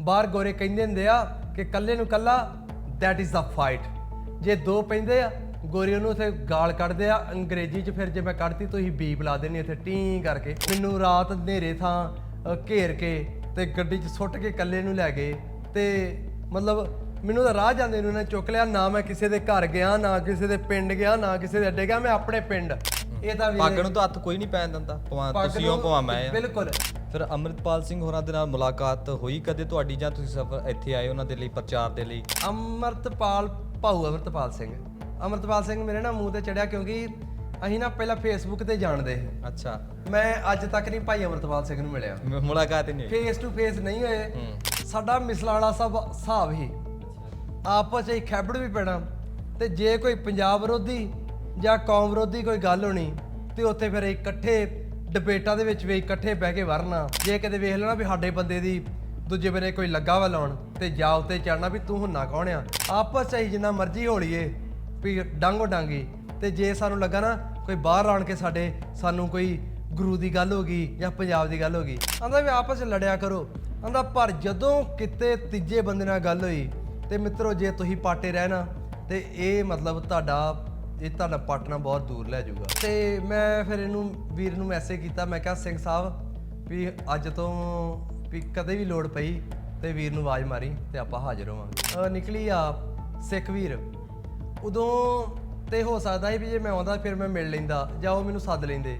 ਬਾਹਰ ਗੋਰੇ ਕਹਿੰਦੇ ਹੁੰਦੇ ਆ ਕਿ ਕੱਲੇ ਨੂੰ ਕੱਲਾ that is the fight ਜੇ ਦੋ ਪੈਂਦੇ ਆ ਗੋਰੇ ਉਹਨੂੰ ਉੱਥੇ ਗਾਲ ਕੱਢਦੇ ਆ ਅੰਗਰੇਜ਼ੀ 'ਚ ਫਿਰ ਜੇ ਮੈਂ ਕੱਢਤੀ ਤੁਸੀਂ ਬੀਪ ਲਾ ਦੇਣੀ ਇੱਥੇ ਟੀ ਕਰਕੇ। ਮੈਨੂੰ ਰਾਤ ਹਨੇਰੇ ਥਾਂ ਘੇਰ ਕੇ ਤੇ ਗੱਡੀ 'ਚ ਸੁੱਟ ਕੇ ਕੱਲੇ ਨੂੰ ਲੈ ਗਏ ਤੇ ਮਤਲਬ ਮੈਨੂੰ ਤਾਂ ਰਾਹ ਜਾਂਦੇ ਨੂੰ ਇਹਨਾਂ ਨੇ ਚੁੱਕ ਲਿਆ ਨਾ ਮੈਂ ਕਿਸੇ ਦੇ ਘਰ ਗਿਆ ਨਾ ਕਿਸੇ ਦੇ ਪਿੰਡ ਗਿਆ ਨਾ ਕਿਸੇ ਦੇ ਅੱਡੇ ਗਿਆ ਮੈਂ ਆਪਣੇ ਪਿੰਡ। ਇਹ ਤਾਂ ਵੀਰੇ- ਪੱਗ ਨੂੰ ਤਾਂ ਹੱਥ ਕੋਈ ਨਹੀਂ ਪੈਣ ਦਿੰਦਾ ਭਾਵੇਂ ਤੁਸੀਂ ਹੋ ਭਾਵੇਂ ਮੈਂ ਬਿਲਕੁਲ। ਫਿਰ ਅੰਮ੍ਰਿਤਪਾਲ ਸਿੰਘ ਹੋਰਾਂ ਦੇ ਨਾਲ ਮੁਲਾਕਾਤ ਹੋਈ ਕਦੇ ਤੁਹਾਡੀ ਜਾਂ ਤੁਸੀਂ ਸਫਰ ਇੱਥੇ ਆਏ ਉਹਨਾਂ ਦੇ ਲਈ ਪ੍ਰਚਾਰ ਦੇ ਲਈ? ਅਮਰਤਪਾਲ ਭਾਊ ਅਮਰਤਪਾਲ ਸਿੰਘ। ਅਮਰਤਪਾਲ ਸਿੰਘ ਮੇਰੇ ਨਾ ਮੂੰਹ ਤੇ ਚੜਿਆ ਕਿਉਂਕਿ ਅਸੀਂ ਨਾ ਪਹਿਲਾਂ ਫੇਸਬੁੱਕ ਤੇ ਜਾਣਦੇ ਸੀ। ਅੱਛਾ। ਮੈਂ ਅੱਜ ਤੱਕ ਨਹੀਂ ਭਾਈ ਅਮਰਤਪਾਲ ਸਿੰਘ ਨੂੰ ਮਿਲਿਆ। ਮ- ਮੁਲਾਕਾਤ ਹੀ ਨਹੀਂ ਹੋਈ। ਫੇਸ ਟੂ ਫੇਸ ਨਹੀਂ ਹੋਏ। ਹੂੰ। ਸਾਡਾ ਮਿਸਲਾਣਾ ਸਭ ਹਿਸਾਬ ਹੀ। ਆਪਸ ਵਿੱਚ ਖੈਬੜ ਵੀ ਪੈਣਾ। ਤੇ ਜੇ ਕੋਈ ਪੰਜਾਬ ਵਿਰੋਧੀ ਜਾਂ ਕੌਮ ਵਿਰੋਧੀ ਕੋਈ ਗੱਲ ਹੋਣੀ ਤੇ ਉੱਥੇ ਫਿਰ ਇਕੱਠੇ ਡਿਬੇਟਾਂ ਦੇ ਵਿੱਚ ਵੀ ਇਕੱਠੇ ਬਹਿ ਕੇ ਵਰਨਾ। ਜੇ ਕਦੇ ਵੇਖ ਲੈਣਾ ਵੀ ਸਾਡੇ ਬੰਦੇ ਦੀ ਦੂਜੇ ਬੰਨੇ ਕੋਈ ਲੱਗਾ ਵਾ ਲਾਉਣ ਤੇ ਜਾ ਉੱਤੇ ਚੜਨਾ ਵੀ ਤੂੰ ਹੁੰਨਾ ਕੌਣ ਆ? ਆਪਸ ਚ ਹੀ ਜਿੰਨਾ ਮਰਜ਼ੀ ਹੋਲੀਏ, ਵੀ ਡਾਂਗੋ ਡਾਂਗੀ ਤੇ ਜੇ ਸਾਨੂੰ ਲੱਗਾ ਨਾ ਕੋਈ ਬਾਹਰ ਆਣ ਕੇ ਸਾਡੇ, ਸਾਨੂੰ ਕੋਈ ਗੁਰੂ ਦੀ ਗੱਲ ਹੋ ਗਈ ਜਾਂ ਪੰਜਾਬ ਦੀ ਗੱਲ ਹੋ ਗਈ, ਆਂਦਾ ਵੀ ਆਪਸ ਚ ਲੜਿਆ ਕਰੋ। ਆਂਦਾ ਪਰ ਜਦੋਂ ਕਿਤੇ ਤੀਜੇ ਬੰਦੇ ਨਾਲ ਗੱਲ ਹੋਈ, ਤੇ ਮਿੱਤਰੋ ਜੇ ਤੁਸੀਂ ਪਾਟੇ ਰਹਿਣਾ, ਤੇ ਇਹ ਮਤਲਬ ਤੁਹਾਡਾ ਇਹ ਤੁਹਾਡਾ ਪਾਟਣਾ ਬਹੁਤ ਦੂਰ ਲੈ ਜਾਊਗਾ। ਤੇ ਮੈਂ ਫਿਰ ਇਹਨੂੰ, ਵੀਰ ਨੂੰ ਮੈਸੇਜ ਕੀਤਾ, ਮੈਂ ਕਿਹਾ, ਸਿੰਘ ਸਾਹਿਬ, ਵੀ ਅੱਜ ਤੋਂ ਵੀ ਕਦੇ ਵੀ ਲੋੜ ਪਈ ਤੇ ਵੀਰ ਨੂੰ ਆਵਾਜ਼ ਮਾਰੀ ਤੇ ਆਪਾਂ ਹਾਜ਼ਰ ਹੋਵਾਂਗੇ। ਨਿਕਲੀ ਆ ਸਿੱਖ ਵੀਰ। ਉਦੋਂ ਤੇ ਹੋ ਸਕਦਾ ਸੀ ਵੀ ਜੇ ਮੈਂ ਆਉਂਦਾ ਫਿਰ ਮੈਂ ਮਿਲ ਲੈਂਦਾ ਜਾਂ ਉਹ ਮੈਨੂੰ ਸੱਦ ਲੈਂਦੇ।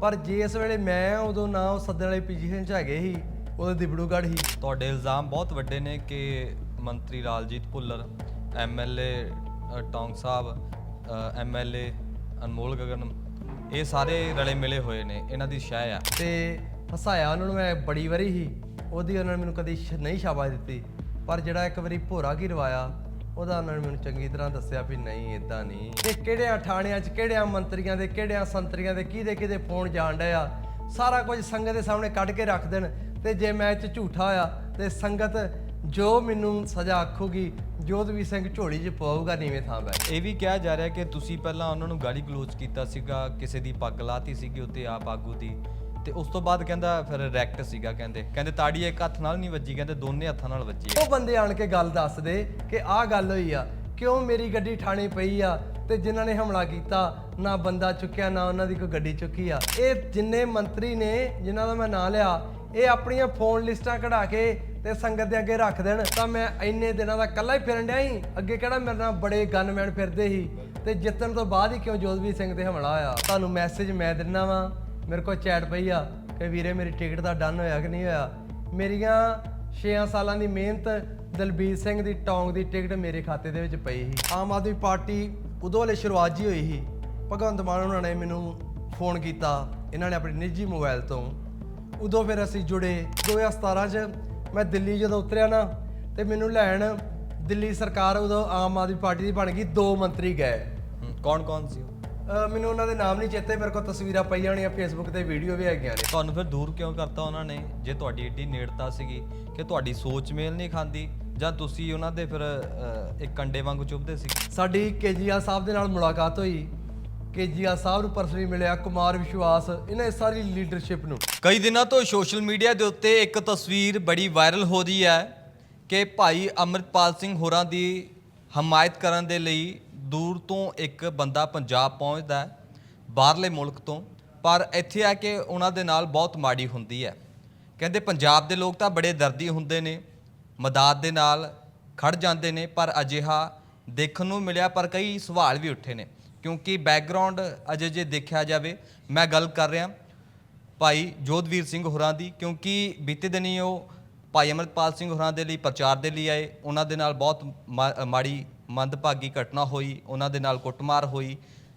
ਪਰ ਜੇ ਇਸ ਵੇਲੇ ਮੈਂ ਉਦੋਂ ਨਾ ਉਹ ਸੱਦਣ ਵਾਲੀ ਪੋਜੀਸ਼ਨ 'ਚ ਹੈਗੇ ਸੀ, ਉਦੋਂ ਦਿਬੜੂਗੜ੍ਹ ਸੀ। ਤੁਹਾਡੇ ਇਲਜ਼ਾਮ ਬਹੁਤ ਵੱਡੇ ਨੇ ਕਿ ਮੰਤਰੀ ਲਾਲਜੀਤ ਭੁੱਲਰ ਐਮਐਲਏ ਟੌਂਗ ਸਾਹਿਬ ਐਮਐਲਏ ਅਨਮੋਲ ਗਗਨ, ਇਹ ਸਾਰੇ ਰਲੇ ਮਿਲੇ ਹੋਏ ਨੇ, ਇਹਨਾਂ ਦੀ ਸ਼ਾਇ ਆ। ਤੇ ਹਸਾਇਆ ਉਹਨਾਂ ਨੂੰ ਮੈਂ ਬੜੀ ਵਾਰੀ ਹੀ, ਉਹਦੀ ਉਹਨਾਂ ਨੇ ਮੈਨੂੰ ਕਦੀ ਸ਼- ਨਹੀਂ ਸ਼ਾਬਾਸ਼ ਦਿੱਤੀ, ਪਰ ਜਿਹੜਾ ਇੱਕ ਵਾਰੀ ਭੋਰਾ ਕੀ ਰਵਾਇਆ ਉਹਦਾ ਉਹਨਾਂ ਨੇ ਮੈਨੂੰ ਚੰਗੀ ਤਰ੍ਹਾਂ ਦੱਸਿਆ ਵੀ ਨਹੀਂ ਇਦਾਂ ਨਹੀਂ। ਤੇ ਕਿਹੜਿਆਂ ਥਾਣਿਆਂ 'ਚ, ਕਿਹੜਿਆਂ ਮੰਤਰੀਆਂ ਦੇ, ਕਿਹੜਿਆਂ ਸੰਤਰੀਆਂ ਦੇ, ਕਿਹਦੇ ਕਿਹਦੇ ਫੋਨ ਜਾਣ ਡਿਆ ਸਾਰਾ ਕੁਝ ਸੰਗਤ ਦੇ ਸਾਹਮਣੇ ਕੱਢ ਕੇ ਰੱਖ ਦੇਣ, ਤੇ ਜੇ ਮੈਂ ਇਹ 'ਚ ਝੂਠਾ ਹੋਇਆ ਤੇ ਸੰਗਤ ਜੋ ਮੈਨੂੰ ਸਜ਼ਾ ਆਖੂਗੀ ਜੋਧਵੀਰ ਸਿੰਘ ਝੋਲੀ 'ਚ ਪਾਊਗਾ ਨੀਵੇਂ ਥਾਂ ਬੈ ਇਹ ਵੀ ਕਿਹਾ ਜਾ ਰਿਹਾ ਕਿ ਤੁਸੀਂ ਪਹਿਲਾਂ ਉਹਨਾਂ ਨੂੰ ਗਾਲੀ ਗਲੋਚ ਕੀਤਾ ਸੀਗਾ ਕਿਸੇ ਦੀ ਪੱਗ ਲਾਤੀ ਸੀਗੀ ਉੱਤੇ ਆਪ ਆਗੂ ਦੀ ਤੇ ਉਸ ਤੋਂ ਬਾਅਦ ਕਹਿੰਦਾ ਫਿਰ ਰੈਕਟ ਸੀਗਾ ਕਹਿੰਦੇ। ਕਹਿੰਦੇ ਤਾੜੀ ਇੱਕ ਹੱਥ ਨਾਲ ਨਹੀਂ ਵੱਜੀ ਕਹਿੰਦੇ ਦੋਨੇ ਹੱਥਾਂ ਨਾਲ ਵੱਜੀ। ਹੈ। ਉਹ ਬੰਦੇ ਆਣ ਕੇ ਗੱਲ ਦੱਸਦੇ ਕਿ ਆਹ ਗੱਲ ਹੋਈ ਆ ਕਿਉਂ ਮੇਰੀ ਗੱਡੀ ਥਾਣੇ ਪਈ ਆ ਤੇ ਜਿਨ੍ਹਾਂ ਨੇ ਹਮਲਾ ਕੀਤਾ ਨਾ ਬੰਦਾ ਚੁੱਕਿਆ ਨਾ ਉਹਨਾਂ ਦੀ ਕੋਈ ਗੱਡੀ ਚੁੱਕੀ ਆ। ਇਹ ਜਿੰਨੇ ਮੰਤਰੀ ਨੇ ਜਿਨ੍ਹਾਂ ਦਾ ਮੈਂ ਨਾਂ ਲਿਆ ਇਹ ਆਪਣੀਆਂ ਫੋਨ ਲਿਸਟਾਂ ਕਢਾ ਕੇ ਤੇ ਸੰਗਤ ਦੇ ਅੱਗੇ ਰੱਖ ਦੇਣ, ਤਾਂ ਮੈਂ ਇੰਨੇ ਦਿਨਾਂ ਦਾ ਇਕੱਲਾ ਹੀ ਫਿਰਨ ਡਿਆ ਸੀ। ਅੱਗੇ ਕਿਹੜਾ ਮੇਰੇ ਨਾਲ ਬੜੇ ਗਨਮੈਨ ਫਿਰਦੇ ਸੀ। ਤੇ ਜਿੱਤਣ ਤੋਂ ਬਾਅਦ ਹੀ ਕਿਉਂ ਜੋਧਵੀਰ ਸਿੰਘ ਤੇ ਹਮਲਾ ਹੋਇਆ? ਤੁਹਾਨੂੰ ਮੈਸੇਜ ਮੈਂ ਦਿੰਦਾ ਵਾਂ, ਮੇਰੇ ਕੋਲ ਚੈਟ ਪਈ ਆ ਕਿ ਵੀਰੇ ਮੇਰੀ ਟਿਕਟ ਦਾ ਡਨ ਹੋਇਆ ਕਿ ਨਹੀਂ ਹੋਇਆ? ਮੇਰੀਆਂ 6 ਸਾਲਾਂ ਦੀ ਮਿਹਨਤ ਦਲਬੀਰ ਸਿੰਘ ਦੀ ਟੌਂਗ ਦੀ ਟਿਕਟ ਮੇਰੇ ਖਾਤੇ ਦੇ ਵਿੱਚ ਪਈ ਸੀ। ਆਮ ਆਦਮੀ ਪਾਰਟੀ ਉਦੋਂ ਵਾਲੇ ਸ਼ੁਰੂਆਤ ਜੀ ਹੋਈ ਸੀ। ਭਗਵੰਤ ਮਾਨ ਉਹਨਾਂ ਨੇ ਮੈਨੂੰ ਫੋਨ ਕੀਤਾ। ਇਹਨਾਂ ਨੇ ਆਪਣੇ ਨਿੱਜੀ ਮੋਬਾਈਲ ਤੋਂ ਉਦੋਂ ਫਿਰ ਅਸੀਂ ਜੁੜੇ 2017 ਚ। ਮੈਂ ਦਿੱਲੀ ਜਦੋਂ ਉਤਰਿਆ ਨਾ ਤੇ ਮੈਨੂੰ ਲੈਣ ਦਿੱਲੀ ਸਰਕਾਰ ਉਦੋਂ ਆਮ ਆਦਮੀ ਪਾਰਟੀ ਦੀ ਬਣ ਗਈ ਦੋ ਮੰਤਰੀ ਗਏ। ਕੌਣ ਕੌਣ ਸੀ ਉਹ? ਅਹ ਮੈਨੂੰ ਉਹਨਾਂ ਦੇ ਨਾਮ ਨਹੀਂ ਚੇਤੇ ਮੇਰੇ ਕੋਲ ਤਸਵੀਰਾਂ ਪਈਆਂ ਹੋਣੀਆਂ ਫੇਸਬੁੱਕ ਤੇ ਵੀਡੀਓ ਵੀ ਹੈਗੀਆਂ ਨੇ। ਤੁਹਾਨੂੰ ਫਿਰ ਦੂਰ ਕਿਉਂ ਕਰਤਾ ਉਹਨਾਂ ਨੇ? ਜੇ ਤੁਹਾਡੀ ਏਡੀ ਨੇੜਤਾ ਸੀਗੀ ਕਿ ਤੁਹਾਡੀ ਸੋਚ ਮੇਲ ਨਹੀਂ ਖਾਂਦੀ ਜਾਂ ਤੁਸੀਂ ਉਹਨਾਂ ਦੇ ਫਿਰ ਅਹ, ਇੱਕ ਕੰਡੇ ਵਾਂਗੂ ਚੁੱਭਦੇ ਸੀ? ਸਾਡੀ ਕੇਜੀਆਰ ਸਾਹਿਬ ਦੇ ਨਾਲ ਮੁਲਾਕਾਤ ਹੋਈ। ਕੇਜੀਆਰ ਸਾਹਿਬ ਨੂੰ ਪਰਸਨਲੀ ਮਿਲਿਆ ਕੁਮਾਰ ਵਿਸ਼ਵਾਸ, ਇਹਨਾਂ ਦੀ ਸਾਰੀ ਲੀਡਰਸ਼ਿਪ ਨੂੰ। ਕਈ ਦਿਨਾਂ ਤੋਂ ਸੋਸ਼ਲ ਮੀਡੀਆ ਦੇ ਉੱਤੇ ਇੱਕ ਤਸਵੀਰ ਬੜੀ ਵਾਇਰਲ ਹੋ ਰਹੀ ਹੈ ਕਿ ਭਾਈ ਅਮਰਿਤਪਾਲ ਸਿੰਘ ਹੋਰਾਂ ਦੀ ਹਮਾਇਤ ਕਰਨ ਦੇ ਲਈ ਦੂਰ ਤੋਂ ਇੱਕ ਬੰਦਾ ਪੰਜਾਬ ਪਹੁੰਚਦਾ ਹੈ, ਬਾਹਰਲੇ ਮੁਲਕ ਤੋਂ, ਪਰ ਇੱਥੇ ਆ ਕੇ ਉਹਨਾਂ ਦੇ ਨਾਲ ਬਹੁਤ ਮਾੜੀ ਹੁੰਦੀ ਹੈ। ਕਹਿੰਦੇ ਪੰਜਾਬ ਦੇ ਲੋਕ ਤਾਂ ਬੜੇ ਦਰਦੀ ਹੁੰਦੇ ਨੇ, ਮਦਦ ਦੇ ਨਾਲ ਖੜ ਜਾਂਦੇ ਨੇ, ਪਰ ਅਜਿਹਾ ਦੇਖਣ ਨੂੰ ਮਿਲਿਆ, ਪਰ ਕਈ ਸਵਾਲ ਵੀ ਉੱਠੇ ਨੇ। ਕਿਉਂਕਿ ਬੈਕਗ੍ਰਾਉਂਡ ਅਜੇ ਜੇ ਦੇਖਿਆ ਜਾਵੇ, ਮੈਂ ਗੱਲ ਕਰ ਰਿਹਾ ਭਾਈ ਜੋਧਵੀਰ ਸਿੰਘ ਹੋਰਾਂ ਦੀ, ਕਿਉਂਕਿ ਬੀਤੇ ਦਿਨੀ ਉਹ ਭਾਈ ਅਮਰਪਾਲ ਸਿੰਘ ਹੋਰਾਂ ਦੇ ਲਈ ਪ੍ਰਚਾਰ ਦੇ ਲਈ ਆਏ। ਉਹਨਾਂ ਦੇ ਨਾਲ ਬਹੁਤ ਮਾ- ਮਾੜੀ ਮੰਦਭਾਗੀ ਘਟਨਾ ਹੋਈ, ਉਹਨਾਂ ਦੇ ਨਾਲ ਕੁੱਟਮਾਰ ਹੋਈ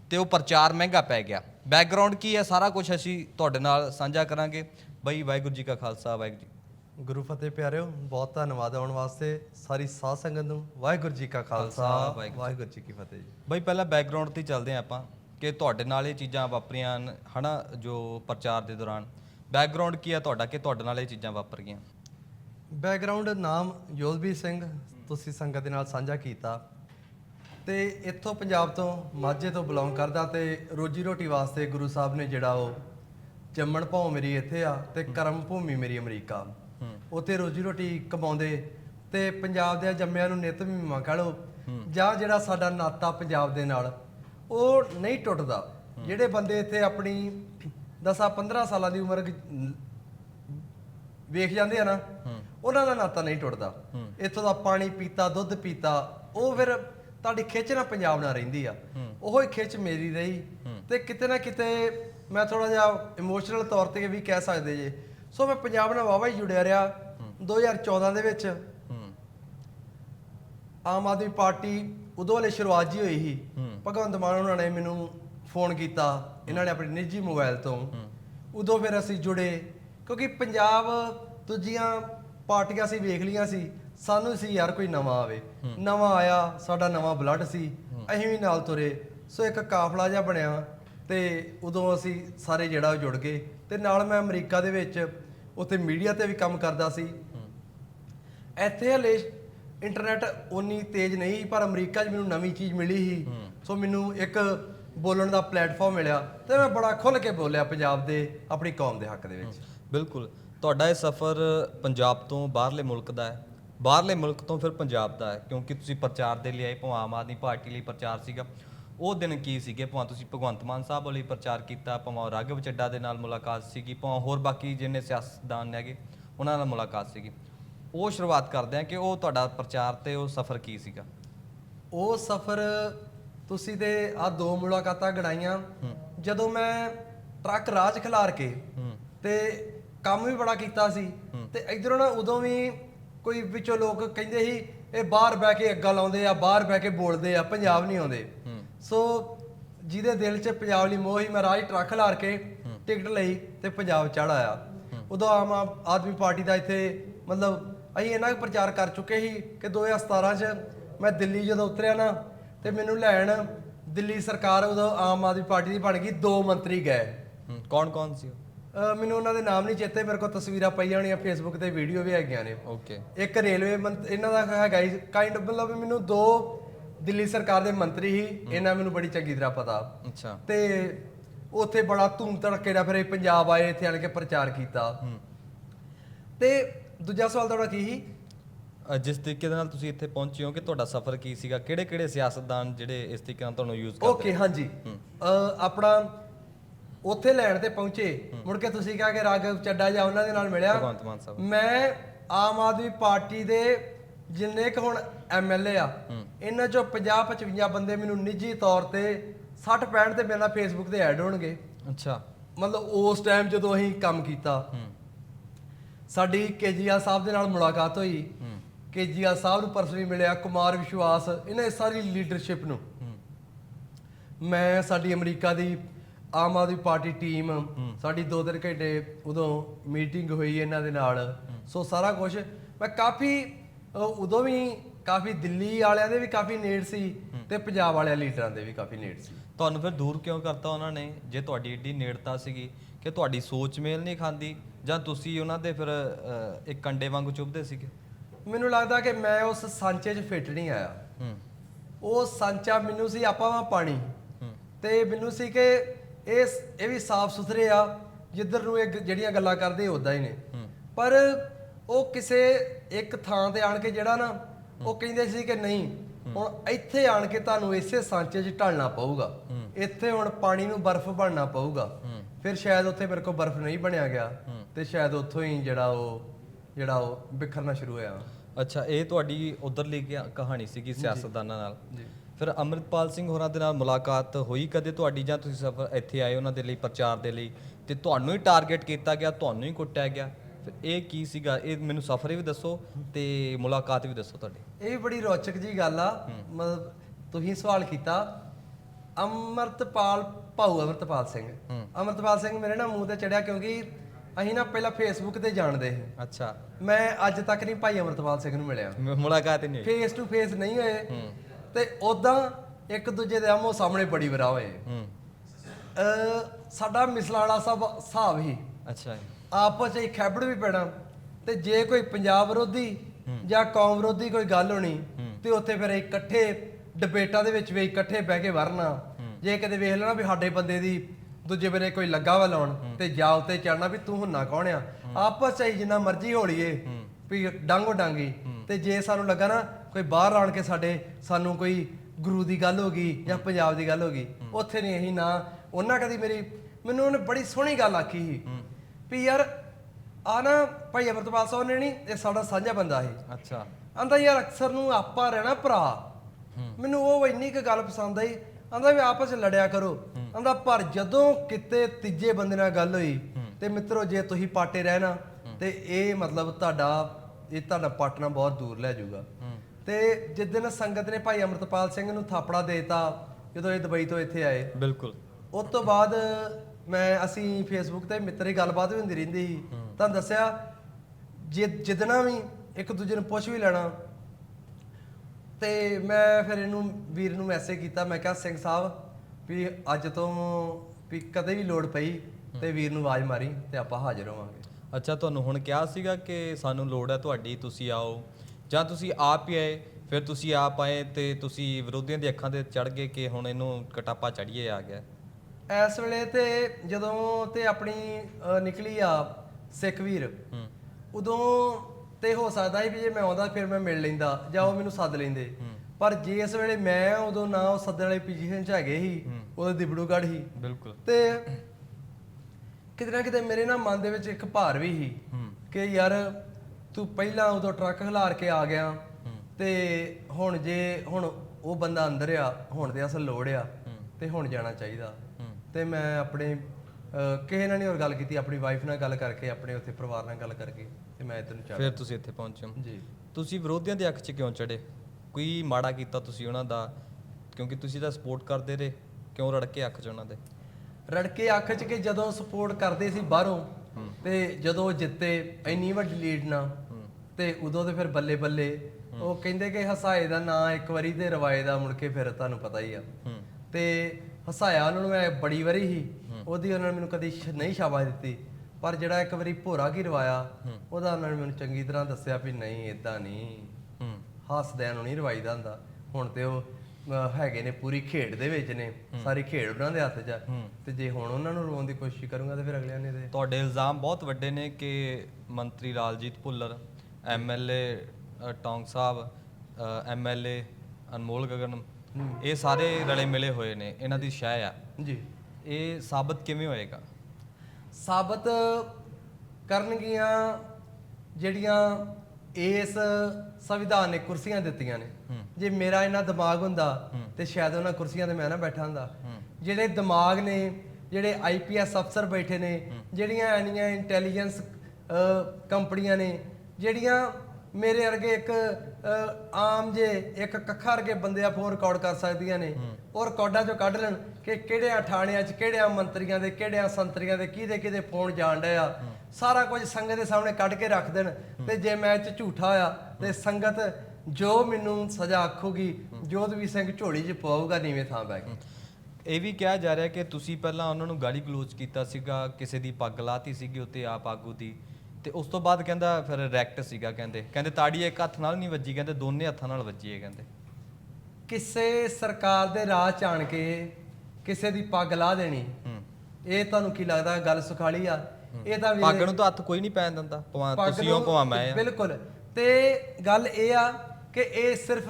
ਤੇ ਉਹ ਪ੍ਰਚਾਰ ਮਹਿੰਗਾ ਪੈ ਗਿਆ। ਬੈਕਗ੍ਰਾਉਂਡ ਕੀ ਹੈ? ਸਾਰਾ ਕੁਝ ਅਸੀਂ ਤੁਹਾਡੇ ਨਾਲ ਸਾਂਝਾ ਕਰਾਂਗੇ। ਬਈ ਵਾਹਿਗੁਰੂ ਜੀ ਕਾ ਖਾਲਸਾ, ਵਾਹਿਗੁਰੂ ਗੁਰੂ ਫਤਿਹ ਪਿਆਰਿਓ ਬਹੁਤ ਧੰਨਵਾਦ ਆਉਣ ਵਾਸਤੇ ਸਾਰੀ ਸਾਧ ਸੰਗਤ ਨੂੰ। ਵਾਹਿਗੁਰੂ ਜੀ ਕਾ ਖਾਲਸਾ ਵਾਹਿਗੁਰੂ ਜੀ ਕੀ ਫਤਿਹ ਜੀ। ਬਈ ਪਹਿਲਾਂ ਬੈਕਗ੍ਰਾਉਂਡ ਤੇ ਚੱਲਦੇ ਆਪਾਂ ਕਿ ਤੁਹਾਡੇ ਨਾਲ ਇਹ ਚੀਜ਼ਾਂ ਵਾਪਰੀਆਂ ਹਨ, ਜੋ ਪ੍ਰਚਾਰ ਦੇ ਦੌਰਾਨ। ਬੈਕਗ੍ਰਾਉਂਡ ਕੀ ਹੈ ਤੁਹਾਡਾ ਕਿ ਤੁਹਾਡੇ ਨਾਲ ਇਹ ਚੀਜ਼ਾਂ ਵਾਪਰ ਗਈਆਂ ਬੈਕਗ੍ਰਾਉਂਡ ਨਾਮ ਜੋਧਵੀਰ ਸਿੰਘ ਤੁਸੀਂ ਸੰਗਤ ਦੇ ਨਾਲ ਸਾਂਝਾ ਕੀਤਾ। ਤੇ ਇੱਥੋਂ ਪੰਜਾਬ ਤੋਂ ਮਾਝੇ ਤੋਂ ਬਿਲੋਂਗ ਕਰਦਾ ਤੇ ਰੋਜੀ ਰੋਟੀ ਵਾਸਤੇ ਗੁਰੂ ਸਾਹਿਬ ਨੇ ਜਿਹੜਾ ਉਹ ਜੰਮਣ ਭੌ ਮੇਰੀ ਇੱਥੇ ਆ ਤੇ ਕਰਮ ਭੂਮੀ ਮੇਰੀ ਅਮਰੀਕਾ। ਉੱਥੇ ਰੋਜੀ ਰੋਟੀ ਕਮਾਉਂਦੇ ਤੇ ਪੰਜਾਬ ਦੇ ਜੰਮਿਆਂ ਨੂੰ ਨਿਤ ਮਹੀਮਾ ਕਹ ਲਓ ਜਾਂ ਜਿਹੜਾ ਸਾਡਾ ਨਾਤਾ ਪੰਜਾਬ ਦੇ ਨਾਲ ਉਹ ਨਹੀਂ ਟੁੱਟਦਾ। ਜਿਹੜੇ ਬੰਦੇ ਇੱਥੇ ਆਪਣੀ 10 15 ਸਾਲਾਂ ਦੀ ਉਮਰ ਵੇਖ ਜਾਂਦੇ ਆ ਨਾ ਉਹਨਾਂ ਦਾ ਨਾਤਾ ਨਹੀਂ ਟੁੱਟਦਾ। ਇੱਥੋਂ ਦਾ ਪਾਣੀ ਪੀਤਾ ਦੁੱਧ ਪੀਤਾ ਉਹ ਫਿਰ ਤੁਹਾਡੀ ਖਿੱਚ ਨਾ ਪੰਜਾਬ ਨਾਲ ਰਹਿੰਦੀ ਆ। ਉਹੋ ਹੀ ਖਿੱਚ ਮੇਰੀ ਰਹੀ। ਤੇ ਕਿਤੇ ਨਾ ਕਿਤੇ ਮੈਂ ਥੋੜਾ ਜਿਹਾ ਇਮੋਸ਼ਨਲ ਤੌਰ ਤੇ ਵੀ ਕਹਿ ਸਕਦੇ ਜੇ। ਸੋ ਮੈਂ ਪੰਜਾਬ ਨਾਲ ਵਾਵਾ ਹੀ ਜੁੜਿਆ ਰਿਹਾ। 2014 ਦੇ ਵਿੱਚ ਹੂੰ। ਆਮ ਆਦਮੀ ਪਾਰਟੀ ਉਦੋਂ ਵਾਲੇ ਸ਼ੁਰੂਆਤ ਜੀ ਹੋਈ ਸੀ। ਭਗਵੰਤ ਮਾਨ ਉਹਨਾਂ ਨੇ ਮੈਨੂੰ ਫੋਨ ਕੀਤਾ। ਇਹਨਾਂ ਨੇ ਆਪਣੇ ਨਿੱਜੀ ਮੋਬਾਈਲ ਤੋਂ। ਉਦੋਂ ਫਿਰ ਅਸੀਂ ਜੁੜੇ। ਕਿਉਂਕਿ ਪੰਜਾਬ ਦੂਜੀਆਂ ਪਾਰਟੀਆਂ ਸੀ ਵੇਖ ਲੀਆਂ ਸੀ। ਸਾਨੂੰ ਸੀ ਯਾਰ ਕੋਈ ਨਵਾਂ ਆਵੇ। ਨਵਾਂ ਆਇਆ ਸਾਡਾ ਨਵਾਂ ਬਲੱਡ ਸੀ। ਅਸੀਂ ਵੀ ਨਾਲ ਤੁਰੇ। ਸੋ ਇੱਕ ਕਾਫਲਾ ਜਿਹਾ ਬਣਿਆ ਤੇ ਉਦੋਂ ਅਸੀਂ ਸਾਰੇ ਜਿਹੜਾ ਜੁੜ ਗਏ। ਤੇ ਨਾਲ ਮੈਂ ਅਮਰੀਕਾ ਦੇ ਵਿੱਚ ਉੱਥੇ ਮੀਡੀਆ ਤੇ ਵੀ ਕੰਮ ਕਰਦਾ ਸੀ। ਇੱਥੇ ਹਲੇ ਇੰਟਰਨੈਟ ਉਨੀ ਤੇਜ਼ ਨਹੀਂ ਪਰ ਅਮਰੀਕਾ 'ਚ ਮੈਨੂੰ ਨਵੀਂ ਚੀਜ਼ ਮਿਲੀ ਸੀ। ਸੋ ਮੈਨੂੰ ਇੱਕ ਬੋਲਣ ਦਾ ਪਲੇਟਫਾਰਮ ਮਿਲਿਆ ਤੇ ਮੈਂ ਬੜਾ ਖੁੱਲ ਕੇ ਬੋਲਿਆ ਪੰਜਾਬ ਦੇ ਆਪਣੀ ਕੌਮ ਦੇ ਹੱਕ ਦੇ ਵਿੱਚ। ਬਿਲਕੁਲ। ਤੁਹਾਡਾ ਇਹ ਸਫ਼ਰ ਪੰਜਾਬ ਤੋਂ ਬਾਹਰਲੇ ਮੁਲਕ ਦਾ ਹੈ। ਬਾਹਰਲੇ ਮੁਲਕ ਤੋਂ ਫਿਰ ਪੰਜਾਬ ਦਾ ਹੈ ਕਿਉਂਕਿ ਤੁਸੀਂ ਪ੍ਰਚਾਰ ਦੇ ਲਈ ਆਏ ਭਾਵੇਂ ਆਮ ਆਦਮੀ ਪਾਰਟੀ ਲਈ ਪ੍ਰਚਾਰ ਸੀਗਾ। ਉਹ ਦਿਨ ਕੀ ਸੀਗੇ? ਭਾਵੇਂ ਤੁਸੀਂ ਭਗਵੰਤ ਮਾਨ ਸਾਹਿਬ ਲਈ ਪ੍ਰਚਾਰ ਕੀਤਾ ਭਾਵੇਂ ਰਾਘਵ ਚੱਡਾ ਦੇ ਨਾਲ ਮੁਲਾਕਾਤ ਸੀਗੀ ਭਾਵੇਂ ਹੋਰ ਬਾਕੀ ਜਿੰਨੇ ਸਿਆਸਤਦਾਨ ਹੈਗੇ ਉਹਨਾਂ ਨਾਲ ਮੁਲਾਕਾਤ ਸੀਗੀ। ਉਹ ਸ਼ੁਰੂਆਤ ਕਰਦੇ ਆ ਕਿ ਉਹ ਤੁਹਾਡਾ ਪ੍ਰਚਾਰ ਤੇ ਉਹ ਸਫ਼ਰ ਕੀ ਸੀਗਾ? ਉਹ ਸਫ਼ਰ ਤੁਸੀਂ ਤੇ ਆ ਦੋ ਮੁਲਾਕਾਤਾਂ ਗਣਾਈਆਂ। ਜਦੋਂ ਮੈਂ ਟਰੱਕ ਰਾਜ ਖਿਲਾਰ ਕੇ ਤੇ ਕੰਮ ਵੀ ਬੜਾ ਕੀਤਾ ਸੀ ਤੇ ਇਧਰੋਂ ਨਾ ਉਦੋਂ ਵੀ ਕੋਈ ਵਿੱਚੋਂ ਲੋਕ ਕਹਿੰਦੇ ਸੀ ਇਹ ਬਾਹਰ ਬਹਿ ਕੇ ਅੱਗਾ ਲਾਉਂਦੇ ਆ ਬਾਹਰ ਬਹਿ ਕੇ ਬੋਲਦੇ ਆ ਪੰਜਾਬ ਨਹੀਂ ਆਉਂਦੇ। ਸੋ ਜਿਹਦੇ ਦਿਲ 'ਚ ਪੰਜਾਬ ਲਈ ਮੋਹ ਸੀ ਮੈਂ ਰਾਜ ਟਰੱਕ ਖਿਲਾਰ ਕੇ ਟਿਕਟ ਲਈ ਤੇ ਪੰਜਾਬ ਚੜ ਆਇਆ। ਉਦੋਂ ਆਮ ਆਦਮੀ ਪਾਰਟੀ ਦਾ ਇੱਥੇ ਮਤਲਬ ਅਸੀਂ ਇਹਨਾਂ ਕੁ ਪ੍ਰਚਾਰ ਕਰ ਚੁੱਕੇ ਸੀ ਕਿ 2017 ਚ ਮੈਂ ਦਿੱਲੀ ਜਦੋਂ ਉਤਰਿਆ ਨਾ ਤੇ ਮੈਨੂੰ ਲੈਣ ਦਿੱਲੀ ਸਰਕਾਰ ਉਦੋਂ ਆਮ ਆਦਮੀ ਪਾਰਟੀ ਦੀ ਬਣ ਗਈ ਦੋ ਮੰਤਰੀ ਗਏ। ਕੌਣ ਕੌਣ ਸੀ ਅਹ ਮੈਨੂੰ ਉਹਨਾਂ ਦੇ ਨਾਮ ਨਹੀਂ ਚੇਤੇ ਮੇਰੇ ਕੋਲ ਤਸਵੀਰਾਂ ਪਈਆਂ ਹੋਣੀਆਂ ਫੇਸਬੁੱਕ ਤੇ ਵੀਡੀਓ ਵੀ ਹੈਗੀਆਂ ਨੇ। ਓਕੇ ਇੱਕ ਰੇਲਵੇ ਮੰਤ ਇਹਨਾਂ ਦਾ ਹੈਗਾ ਕਾਈਂਡ ਮਤਲਬ ਮੈਨੂੰ ਦੋ ਦਿੱਲੀ ਸਰਕਾਰ ਦੇ ਮੰਤਰੀ ਸੀ ਇਹਨਾਂ ਮੈਨੂੰ ਬੜੀ ਚੰਗੀ ਤਰ੍ਹਾਂ ਪਤਾ। ਅੱਛਾ। ਤੇ ਉੱਥੇ ਬੜਾ ਧੂਮ ਧੜਕੇ ਨਾਲ ਫਿਰ ਇਹ ਪੰਜਾਬ ਆਏ ਇੱਥੇ ਆਣ ਕੇ ਪ੍ਰਚਾਰ ਕੀਤਾ। ਤੇ ਦੂਜਾ ਸਵਾਲ ਤੁਹਾਡਾ ਕੀ ਸੀ? ਅ, ਜਿਸ ਤਰੀਕੇ ਦੇ ਨਾਲ ਤੁਸੀਂ ਇੱਥੇ ਪਹੁੰਚੇ ਹੋ ਕਿ ਤੁਹਾਡਾ ਸਫ਼ਰ ਕੀ ਸੀਗਾ? ਕਿਹੜੇ ਕਿਹੜੇ ਸਿਆਸਤਦਾਨ ਜਿਹੜੇ ਇਸ ਤਰੀਕੇ ਨਾਲ ਤੁਹਾਨੂੰ ਯੂਜ਼ ਕਰਦੇ ਓਕੇ ਹਾਂਜੀ। ਅ, ਆਪਣਾ ਉੱਥੇ ਲੈਣ ਤੇ ਪਹੁੰਚੇ। ਮੁੜ ਕੇ ਤੁਸੀਂ ਕਿਹਾ ਕਿ ਰਾਘਵ ਚੱਡਾ ਜਾਂ ਉਹਨਾਂ ਦੇ ਨਾਲ ਮਿਲਿਆ। ਭਗਵੰਤ ਮਾਨ ਸਾਹਿਬ। ਮੈਂ ਆਮ ਆਦਮੀ ਪਾਰਟੀ ਦੇ ਜਿੰਨੇ ਕੁ ਹੁਣ ਐਮਐਲਏ ਆ ਇਹਨਾਂ ਚੋਂ 50 55 ਬੰਦੇ ਮੈਨੂੰ ਨਿੱਜੀ ਤੌਰ ਤੇ 60 65 ਤੇ ਮੇਰੇ ਨਾਲ ਫੇਸਬੁੱਕ ਤੇ ਐਡ ਹੋਣਗੇ। ਅੱਛਾ। ਮਤਲਬ ਉਸ ਟਾਈਮ ਜਦੋਂ ਅਸੀਂ ਕੰਮ ਕੀਤਾ ਸਾਡੀ ਕੇਜੀਆ ਸਾਹਿਬ ਦੇ ਨਾਲ ਮੁਲਾਕਾਤ ਹੋਈ। ਕੇਜੀਆ ਸਾਹਿਬ ਨੂੰ ਪਰਸਨਲੀ ਮਿਲਿਆ ਕੁਮਾਰ ਵਿਸ਼ਵਾਸ ਇਹਨਾਂ ਸਾਰੀ ਲੀਡਰਸ਼ਿਪ ਨੂੰ। ਮੈਂ ਸਾਡੀ ਅਮਰੀਕਾ ਦੀ ਆਮ ਆਦਮੀ ਪਾਰਟੀ ਟੀਮ ਸਾਡੀ 2-3 ਘੰਟੇ ਉਦੋਂ ਮੀਟਿੰਗ ਹੋਈ ਇਹਨਾਂ ਦੇ ਨਾਲ। ਸੋ ਸਾਰਾ ਕੁਝ ਮੈਂ ਕਾਫੀ ਉਦੋਂ ਵੀ ਕਾਫੀ ਦਿੱਲੀ ਵਾਲਿਆਂ ਦੇ ਵੀ ਕਾਫੀ ਨੇੜ ਸੀ ਤੇ ਪੰਜਾਬ ਵਾਲਿਆਂ ਲੀਡਰਾਂ ਦੇ ਵੀ ਕਾਫੀ ਨੇੜ ਸੀ। ਤੁਹਾਨੂੰ ਫਿਰ ਦੂਰ ਕਿਉਂ ਕਰਤਾ ਉਹਨਾਂ ਨੇ? ਜੇ ਤੁਹਾਡੀ ਏਡੀ ਨੇੜਤਾ ਸੀਗੀ ਕਿ ਤੁਹਾਡੀ ਸੋਚ ਮੇਲ ਨਹੀਂ ਖਾਂਦੀ ਜਾਂ ਤੁਸੀਂ ਉਹਨਾਂ ਦੇ ਫਿਰ ਇੱਕ ਕੰਡੇ ਵਾਂਗੂ ਚੁੱਭਦੇ ਸੀਗੇ? ਮੈਨੂੰ ਲੱਗਦਾ ਕਿ ਮੈਂ ਉਸ ਸਾਂਚੇ 'ਚ ਫਿੱਟ ਨਹੀਂ ਆਇਆ। ਹੂੰ। ਉਹ ਸਾਂਚਾ ਮੈਨੂੰ ਸੀ ਆਪਾਂ ਵਾਂ ਪਾਣੀ। ਤੇ ਮੈਨੂੰ ਸੀ ਕਿ ਇਹ ਇਹ ਵੀ ਸਾਫ਼ ਸੁਥਰੇ ਆ ਜਿੱਧਰ ਨੂੰ ਇਹ ਗ- ਜਿਹੜੀਆਂ ਗੱਲਾਂ ਕਰਦੇ ਉਦਾਂ ਹੀ ਨੇ। ਪਰ ਉਹ ਕਿਸੇ ਇੱਕ ਥਾਂ ਤੇ ਆਣ ਕੇ ਜਿਹੜਾ ਨਾ ਉਹ ਕਹਿੰਦੇ ਸੀ ਕਿ ਨਹੀਂ ਹੁਣ ਇੱਥੇ ਆਣ ਕੇ ਤੁਹਾਨੂੰ ਇਸੇ ਸਾਂਚੇ 'ਚ ਢਲਣਾ ਪਊਗਾ। ਇੱਥੇ ਹੁਣ ਪਾਣੀ ਨੂੰ ਬਰਫ਼ ਬਣਨਾ ਪਊਗਾ। ਫਿਰ ਸ਼ਾਇਦ ਉੱਥੇ ਮੇਰੇ ਕੋਲ ਬਰਫ਼ ਨਹੀਂ ਬਣਿਆ ਗਿਆ ਤੇ ਸ਼ਾਇਦ ਉੱਥੋਂ ਹੀ ਜਿਹੜਾ ਉਹ ਜਿਹੜਾ ਉਹ ਬਿਖਰਨਾ ਸ਼ੁਰੂ ਹੋਇਆ। ਅੱਛਾ ਇਹ ਤੁਹਾਡੀ ਉਧਰਲੀ ਕੀ- ਕਹਾਣੀ ਸੀਗੀ ਸਿਆਸਤਦਾਨਾਂ ਨਾਲ। ਫਿਰ ਅੰਮ੍ਰਿਤਪਾਲ ਸਿੰਘ ਹੋਰਾਂ ਦੇ ਨਾਲ ਮੁਲਾਕਾਤ ਹੋਈ ਕਦੇ ਤੁਹਾਡੀ ਜਾਂ ਤੁਸੀਂ ਸਫਰ ਇੱਥੇ ਆਏ ਉਹਨਾਂ ਦੇ ਲਈ ਪ੍ਰਚਾਰ ਦੇ ਲਈ? ਤੇ ਤੁਹਾਨੂੰ ਹੀ ਟਾਰਗੇਟ ਕੀਤਾ ਗਿਆ ਤੁਹਾਨੂੰ ਹੀ ਕੁੱਟਿਆ ਗਿਆ। ਫਿਰ ਇਹ ਕੀ ਸੀਗਾ? ਇਹ ਮੈਨੂੰ ਸਫਰ ਵੀ ਦੱਸੋ ਤੇ ਮੁਲਾਕਾਤ ਵੀ ਦੱਸੋ ਤੁਹਾਡੀ। ਇਹ ਬੜੀ ਰੌਚਕ ਜੀ ਗੱਲ ਆ। ਮਤਲਬ ਤੁਸੀਂ ਸਵਾਲ ਕੀਤਾ ਅਮਰਤਪਾਲ ਭਾਊ ਅਮਰਤਪਾਲ ਸਿੰਘ। ਅਮਰਤਪਾਲ ਸਿੰਘ ਮੇਰੇ ਨਾ ਮੂੰਹ ਤੇ ਚੜਿਆ ਕਿਉਂਕਿ ਅਸੀਂ ਨਾ ਪਹਿਲਾਂ ਫੇਸਬੁੱਕ ਤੇ ਜਾਣਦੇ ਸੀ। ਅੱਛਾ। ਮੈਂ ਅੱਜ ਤੱਕ ਨਹੀਂ ਭਾਈ ਅਮਰਤਪਾਲ ਸਿੰਘ ਨੂੰ ਮਿਲਿਆ। ਮੁਲਾਕਾਤ ਹੀ ਨਹੀਂ ਹੋਈ। ਫੇਸ ਟੂ ਫੇਸ ਨਹੀਂ ਹੋਏ। ਤੇ ਉਦਾਂ ਇੱਕ ਦੂਜੇ ਦੇ ਆਮੋ ਸਾਹਮਣੇ ਬੜੀ ਵਾਰ ਹੋਏ। ਅ ਸਾਡਾ ਮਿਸਲਾਂ ਵਾਲਾ ਸਭ ਹਿਸਾਬ ਹੀ। ਅੱਛਾ। ਆਪਸ ਵਿੱਚ ਖੈਬੜ ਵੀ ਪੈਣਾ। ਤੇ ਜੇ ਕੋਈ ਪੰਜਾਬ ਵਿਰੋਧੀ ਜਾਂ ਕੌਮ ਵਿਰੋਧੀ ਕੋਈ ਗੱਲ ਹੋਣੀ ਤੇ ਉੱਥੇ ਫਿਰ ਇਕੱਠੇ ਡਿਬੇਟਾਂ ਦੇ ਵਿੱਚ ਵੀ ਇਕੱਠੇ ਬਹਿ ਕੇ ਵਰਨਾ। ਜੇ ਕਦੇ ਵੇਖ ਲੈਣਾ ਵੀ ਸਾਡੇ ਬੰਦੇ ਦੀ ਦੂਜੇ ਵੇਲੇ ਕੋਈ ਲੱਗਾ ਵਾ ਲਾਉਣ ਤੇ ਜਾ ਉੱਤੇ ਚੜਨਾ ਵੀ ਤੂੰ ਹੁੰਨਾ ਕੌਣ ਆ? ਆਪਸ ਵਿੱਚ ਜਿੰਨਾ ਮਰਜ਼ੀ ਹੋਲੀਏ ਵੀ ਡਾਂਗੋ ਡਾਂਗੀ ਤੇ ਜੇ ਸਾਨੂੰ ਲੱਗਾ ਨਾ ਕੋਈ ਬਾਹਰ ਆਣ ਕੇ ਸਾਡੇ ਸਾਨੂੰ ਕੋਈ ਗੁਰੂ ਦੀ ਗੱਲ ਹੋ ਗਈ ਜਾਂ ਪੰਜਾਬ ਦੀ ਗੱਲ ਹੋ ਗਈ ਉੱਥੇ ਨਹੀਂ ਅਸੀਂ ਨਾ ਉਹਨਾਂ ਕਦੀ ਮੇਰੀ ਮੈਨੂੰ ਉਹਨੇ ਬੜੀ ਸੋਹਣੀ ਗੱਲ ਆਖੀ ਸੀ ਵੀ ਯਾਰ ਆ ਨਾ ਭਾਈ ਅਮਰਤਪਾਲ ਸਾਹਿਬ ਨੇ ਨਹੀਂ ਇਹ ਸਾਡਾ ਸਾਂਝਾ ਬੰਦਾ ਸੀ। ਅੱਛਾ। ਆਂਦਾ ਯਾਰ ਅਕਸਰ ਨੂੰ ਆਪਾਂ ਰਹਿਣਾ ਭਰਾ। ਮੈਨੂੰ ਉਹ ਇੰਨੀ ਕੁ ਗੱਲ ਪਸੰਦ ਆਈ ਆਂਦਾ ਵੀ ਆਪਸ ਵਿੱਚ ਲੜਿਆ ਕਰੋ। ਆਂਦਾ ਪਰ ਜਦੋਂ ਕਿਤੇ ਤੀਜੇ ਬੰਦੇ ਨਾਲ ਗੱਲ ਹੋਈ ਤੇ ਮਿੱਤਰੋ ਜੇ ਤੁਸੀਂ ਪਾਟੇ ਰਹਿਣਾ ਤੇ ਇਹ ਮਤਲਬ ਤੁਹਾਡਾ ਇਹ ਤੁਹਾਡਾ ਪਾਟਣਾ ਬਹੁਤ ਦੂਰ ਲੈ ਜਾਊਗਾ। ਤੇ ਜਿੱਦਨ ਸੰਗਤ ਨੇ ਭਾਈ ਅਮਰਤਪਾਲ ਸਿੰਘ ਨੂੰ ਥਾਪੜਾ ਦੇਤਾ ਜਦੋਂ ਇਹ ਦੁਬਈ ਤੋਂ ਇੱਥੇ ਆਏ ਬਿਲਕੁਲ। ਉਸ ਤੋਂ ਬਾਅਦ ਮੈਂ ਅਸੀਂ ਫੇਸਬੁੱਕ ਤੇ ਮਿੱਤਰੀ ਗੱਲਬਾਤ ਵੀ ਹੁੰਦੀ ਰਹਿੰਦੀ ਸੀ। ਤੁਹਾਨੂੰ ਦੱਸਿਆ ਜੇ ਜਿੱਦਣਾ ਵੀ ਇੱਕ ਦੂਜੇ ਨੂੰ ਪੁੱਛ ਵੀ ਲੈਣਾ ਤੇ ਮੈਂ ਫਿਰ ਇਹਨੂੰ ਵੀਰ ਨੂੰ ਮੈਸੇਜ ਕੀਤਾ ਮੈਂ ਕਿਹਾ ਸਿੰਘ ਸਾਹਿਬ ਵੀ ਅੱਜ ਤੋਂ ਵੀ ਕਦੇ ਵੀ ਲੋੜ ਪਈ ਤੇ ਵੀਰ ਨੂੰ ਆਵਾਜ਼ ਮਾਰੀ ਤੇ ਆਪਾਂ ਹਾਜ਼ਰ ਹੋਵਾਂਗੇ। ਅੱਛਾ ਤੁਹਾਨੂੰ ਹੁਣ ਕਿਹਾ ਸੀਗਾ ਕਿ ਸਾਨੂੰ ਲੋੜ ਹੈ ਤੁਹਾਡੀ ਤੁਸੀਂ ਆਓ। ਜਾਂ ਤੁਸੀਂ ਆਪ ਹੀ ਆਏ ਫਿਰ ਤੁਸੀਂ ਆਪ ਆਏ ਤੇ ਤੁਸੀਂ ਵਿਰੋਧੀਆਂ ਦੀ ਅੱਖਾਂ ਤੇ ਚੜ ਗਏ ਕਿ ਹੁਣ ਇਹਨੂੰ ਕਟਾਪਾ ਚੜੀਏ ਆ ਗਿਆ। ਇਸ ਵੇਲੇ ਤੇ ਜਦੋਂ ਤੇ ਆਪਣੀ ਅਹ, ਨਿਕਲੀ ਆ ਸਿੱਖ ਵੀਰ ਹੂੰ। ਉਦੋਂ ਤੇ ਹੋ ਸਕਦਾ ਸੀ ਵੀ ਜੇ ਮੈਂ ਆਉਂਦਾ ਫਿਰ ਮੈਂ ਮਿਲ ਲੈਂਦਾ ਜਾਂ ਉਹ ਮੈਨੂੰ ਸੱਦ ਲੈਂਦੇ। ਪਰ ਜੇ ਇਸ ਵੇਲੇ ਮੈਂ ਉਦੋਂ ਨਾ ਉਹ ਸੱਦਣ ਵਾਲੀ ਪੋਜੀਸ਼ਨ 'ਚ ਹੈਗੇ ਸੀ ਉਹਦੇ ਦਿਬੜੂਗੜ ਸੀ। ਬਿਲਕੁਲ। ਤੇ ਕਿਤੇ ਨਾ ਕਿਤੇ ਮੇਰੇ ਨਾ ਮਨ ਦੇ ਵਿੱਚ ਇੱਕ ਭਾਰ ਵੀ ਸੀ ਕਿ ਯਾਰ ਤੂੰ ਪਹਿਲਾਂ ਉਦੋਂ ਟਰੱਕ ਖਿਲਾਰ ਕੇ ਆ ਗਿਆ ਤੇ ਹੁਣ ਜੇ ਹੁਣ ਉਹ ਬੰਦਾ ਅੰਦਰ ਆ ਹੁਣ ਤੇ ਅਸਲ ਲੋੜ ਆ ਤੇ ਹੁਣ ਜਾਣਾ ਚਾਹੀਦਾ। ਤੇ ਮੈਂ ਆਪਣੇ ਕਿਸੇ ਨਾਲ ਨਹੀਂ ਹੋਰ ਗੱਲ ਕੀਤੀ ਆਪਣੀ ਵਾਈਫ ਨਾਲ ਗੱਲ ਕਰਕੇ ਆਪਣੇ ਉੱਥੇ ਪਰਿਵਾਰ ਨਾਲ ਗੱਲ ਕਰਕੇ ਤੇ ਮੈਂ ਇੱਧਰ ਨੂੰ ਫਿਰ ਤੁਸੀਂ ਇੱਥੇ ਪਹੁੰਚੇ ਹੋ। ਜੀ। ਤੁਸੀਂ ਵਿਰੋਧੀਆਂ ਦੀ ਅੱਖ 'ਚ ਕਿਉਂ ਚੜੇ ਕੋਈ ਮਾੜਾ ਕੀਤਾ ਤੁਸੀਂ ਉਹਨਾਂ ਦਾ? ਕਿਉਂਕਿ ਤੁਸੀਂ ਤਾਂ ਸਪੋਰਟ ਕਰਦੇ ਰਹੇ ਕਿਉਂ ਰੜ ਕੇ ਅੱਖ 'ਚ ਉਹਨਾਂ ਦੇ? ਰੜਕੇ ਅੱਖ 'ਚ ਕਿ ਜਦੋਂ ਸਪੋਰਟ ਕਰਦੇ ਸੀ ਬਾਹਰੋਂ ਤੇ ਜਦੋਂ ਜਿੱਤੇ ਇੰਨੀ ਵੱਡੀ ਲੀਡ ਨਾਲ ਤੇ ਉਦੋਂ ਤੇ ਫਿਰ ਬੱਲੇ ਬੱਲੇ। ਉਹ ਕਹਿੰਦੇ ਕਿ ਹਸਾਏ ਦਾ ਨਾਂ ਇੱਕ ਵਾਰੀ ਤੇ ਰਵਾਏ ਦਾ ਮੁੜ ਕੇ ਫਿਰ ਤੁਹਾਨੂੰ ਪਤਾ ਹੀ ਆ। ਤੇ ਹਸਾਇਆ ਉਹਨਾਂ ਨੂੰ ਮੈਂ ਬੜੀ ਵਾਰੀ ਹੀ। ਉਹਦੀ ਉਹਨਾਂ ਨੇ ਮੈਨੂੰ ਕਦੀ ਸ਼- ਨਹੀਂ ਸ਼ਾਬਾਸ਼ ਦਿੱਤੀ ਪਰ ਜਿਹੜਾ ਇੱਕ ਵਾਰੀ ਭੋਰਾ ਕੀ ਰਵਾਇਆ ਉਹਦਾ ਉਹਨਾਂ ਨੇ ਮੈਨੂੰ ਚੰਗੀ ਤਰ੍ਹਾਂ ਦੱਸਿਆ ਵੀ ਨਹੀਂ ਇਦਾਂ ਨਹੀਂ। ਹੂੰ। ਹੱਸਦਿਆਂ ਨੂੰ ਨਹੀਂ ਰਵਾਈਦਾ ਹੁੰਦਾ। ਹੁਣ ਤੇ ਉਹ ਅਹ, ਹੈਗੇ ਨੇ ਪੂਰੀ ਖੇਡ ਦੇ ਵਿੱਚ ਨੇ ਸਾਰੀ ਖੇਡ ਉਹਨਾਂ ਦੇ ਹੱਥ 'ਚ ਆ। ਤੇ ਜੇ ਹੁਣ ਉਹਨਾਂ ਨੂੰ ਰੋਣ ਦੀ ਕੋਸ਼ਿਸ਼ ਕਰੂੰਗਾ ਤੇ ਫਿਰ ਅਗਲਿਆਂ ਨੇ ਤੇ ਤੁਹਾਡੇ ਇਲਜ਼ਾਮ ਬਹੁਤ ਵੱਡੇ ਨੇ ਕਿ ਮੰਤਰੀ ਲਾਲਜੀਤ ਭੁੱਲਰ ਐਮਐਲਏ ਟੌਂਗ ਸਾਹਿਬ ਐਮਐਲਏ ਅਨਮੋਲ ਗਗਨ ਇਹ ਸਾਰੇ ਰਲੇ ਮਿਲੇ ਹੋਏ ਨੇ ਇਹਨਾਂ ਦੀ ਸ਼ੈ ਆ। ਜੀ। ਇਹ ਸਾਬਤ ਕਿਵੇਂ ਹੋਏਗਾ? ਸਾਬਤ ਕਰਨਗੀਆਂ ਜਿਹੜੀਆਂ ਇਸ ਸੰਵਿਧਾਨ ਨੇ ਕੁਰਸੀਆਂ ਦਿੱਤੀਆਂ ਨੇ। ਜੇ ਮੇਰਾ ਇਹਨਾਂ ਦਿਮਾਗ ਹੁੰਦਾ ਤੇ ਸ਼ਾਇਦ ਉਹਨਾਂ ਕੁਰਸੀਆਂ ਤੇ ਮੈਂ ਨਾ ਬੈਠਾ ਹੁੰਦਾ। ਜਿਹੜੇ ਦਿਮਾਗ ਨੇ ਜਿਹੜੇ ਆਈਪੀਐਸ ਅਫਸਰ ਬੈਠੇ ਨੇ ਜਿਹੜੀਆਂ ਇੰਨੀਆਂ ਇੰਟੈਲੀਜੈਂਸ ਕੰਪਨੀਆਂ ਨੇ ਜਿਹੜੀਆਂ ਮੇਰੇ ਵਰਗੇ ਇੱਕ ਅਹ, ਆਮ ਜੇ ਇੱਕ ਕੱਖਾ ਵਰਗੇ ਬੰਦੇ ਆ ਫੋਨ ਰਿਕਾਰਡ ਕਰ ਸਕਦੀਆਂ ਨੇ ਔਰ ਰਿਕਾਰਡਾਂ ਚੋਂ ਕੱਢ ਲੈਣ ਕਿ ਕਿਹੜਿਆਂ ਥਾਣਿਆਂ 'ਚ ਕਿਹੜਿਆਂ ਮੰਤਰੀਆਂ ਦੇ ਕਿਹੜਿਆਂ ਸੰਤਰੀਆਂ ਦੇ ਕਿਹਦੇ ਕਿਹਦੇ ਫੋਨ ਜਾਣ ਡਿਆ ਸਾਰਾ ਕੁਝ ਸੰਗਤ ਦੇ ਸਾਹਮਣੇ ਕੱਢ ਕੇ ਰੱਖ ਦੇਣ ਤੇ ਜੇ ਮੈਂ ਇਹ 'ਚ ਝੂਠਾ ਹੋਇਆ ਤੇ ਸੰਗਤ ਜੋ ਮੈਨੂੰ ਸਜ਼ਾ ਆਖੂਗੀ ਜੋਧਵੀਰ ਸਿੰਘ ਝੋਲੀ 'ਚ ਪਾਊਗਾ ਨੀਵੇਂ ਥਾਂ ਬੈ ਕੇ। ਇਹ ਵੀ ਕਿਹਾ ਜਾ ਰਿਹਾ ਕਿ ਤੁਸੀਂ ਪਹਿਲਾਂ ਉਹਨਾਂ ਨੂੰ ਗਾਲੀ ਗਲੋਚ ਕੀਤਾ ਸੀਗਾ ਕਿਸੇ ਦੀ ਪੱਗ ਲਾਤੀ ਸੀਗੀ ਉੱਤੇ ਆਪ ਆਗੂ ਦੀ। ਤੇ ਉਸ ਤੋਂ ਬਾਅਦ ਕਹਿੰਦਾ ਫਿਰ ਰੈਕਟ ਸੀਗਾ ਕਹਿੰਦੇ। ਕਹਿੰਦੇ ਤਾੜੀ ਇੱਕ ਹੱਥ ਨਾਲ ਨਹੀਂ ਵੱਜੀ ਕਹਿੰਦੇ ਦੋਨੇ ਹੱਥਾਂ ਨਾਲ ਵੱਜੀ ਹੈ ਕਹਿੰਦੇ। ਕਿਸੇ ਸਰਕਾਰ ਦੇ ਰਾਹ ਚ ਆਣ ਕੇ ਕਿਸੇ ਦੀ ਪੱਗ ਲਾ ਦੇਣੀ ਹੂੰ। ਇਹ ਤੁਹਾਨੂੰ ਕੀ ਲੱਗਦਾ ਗੱਲ ਸੁਖਾਲੀ ਆ? ਇਹ ਤਾਂ ਪੱਗ ਵੀਰੇ ਨੂੰ ਤਾਂ ਹੱਥ ਕੋਈ ਨਹੀਂ ਪੈਣ ਦਿੰਦਾ ਭਾਵੇਂ ਪੱਗ ਤੁਸੀਂ ਹੋ ਨੂੰ- ਭਾਵੇਂ ਮੈਂ ਆ। ਬਿਲਕੁਲ। ਤੇ ਗੱਲ ਇਹ ਆ ਕਿ ਇਹ ਸਿਰਫ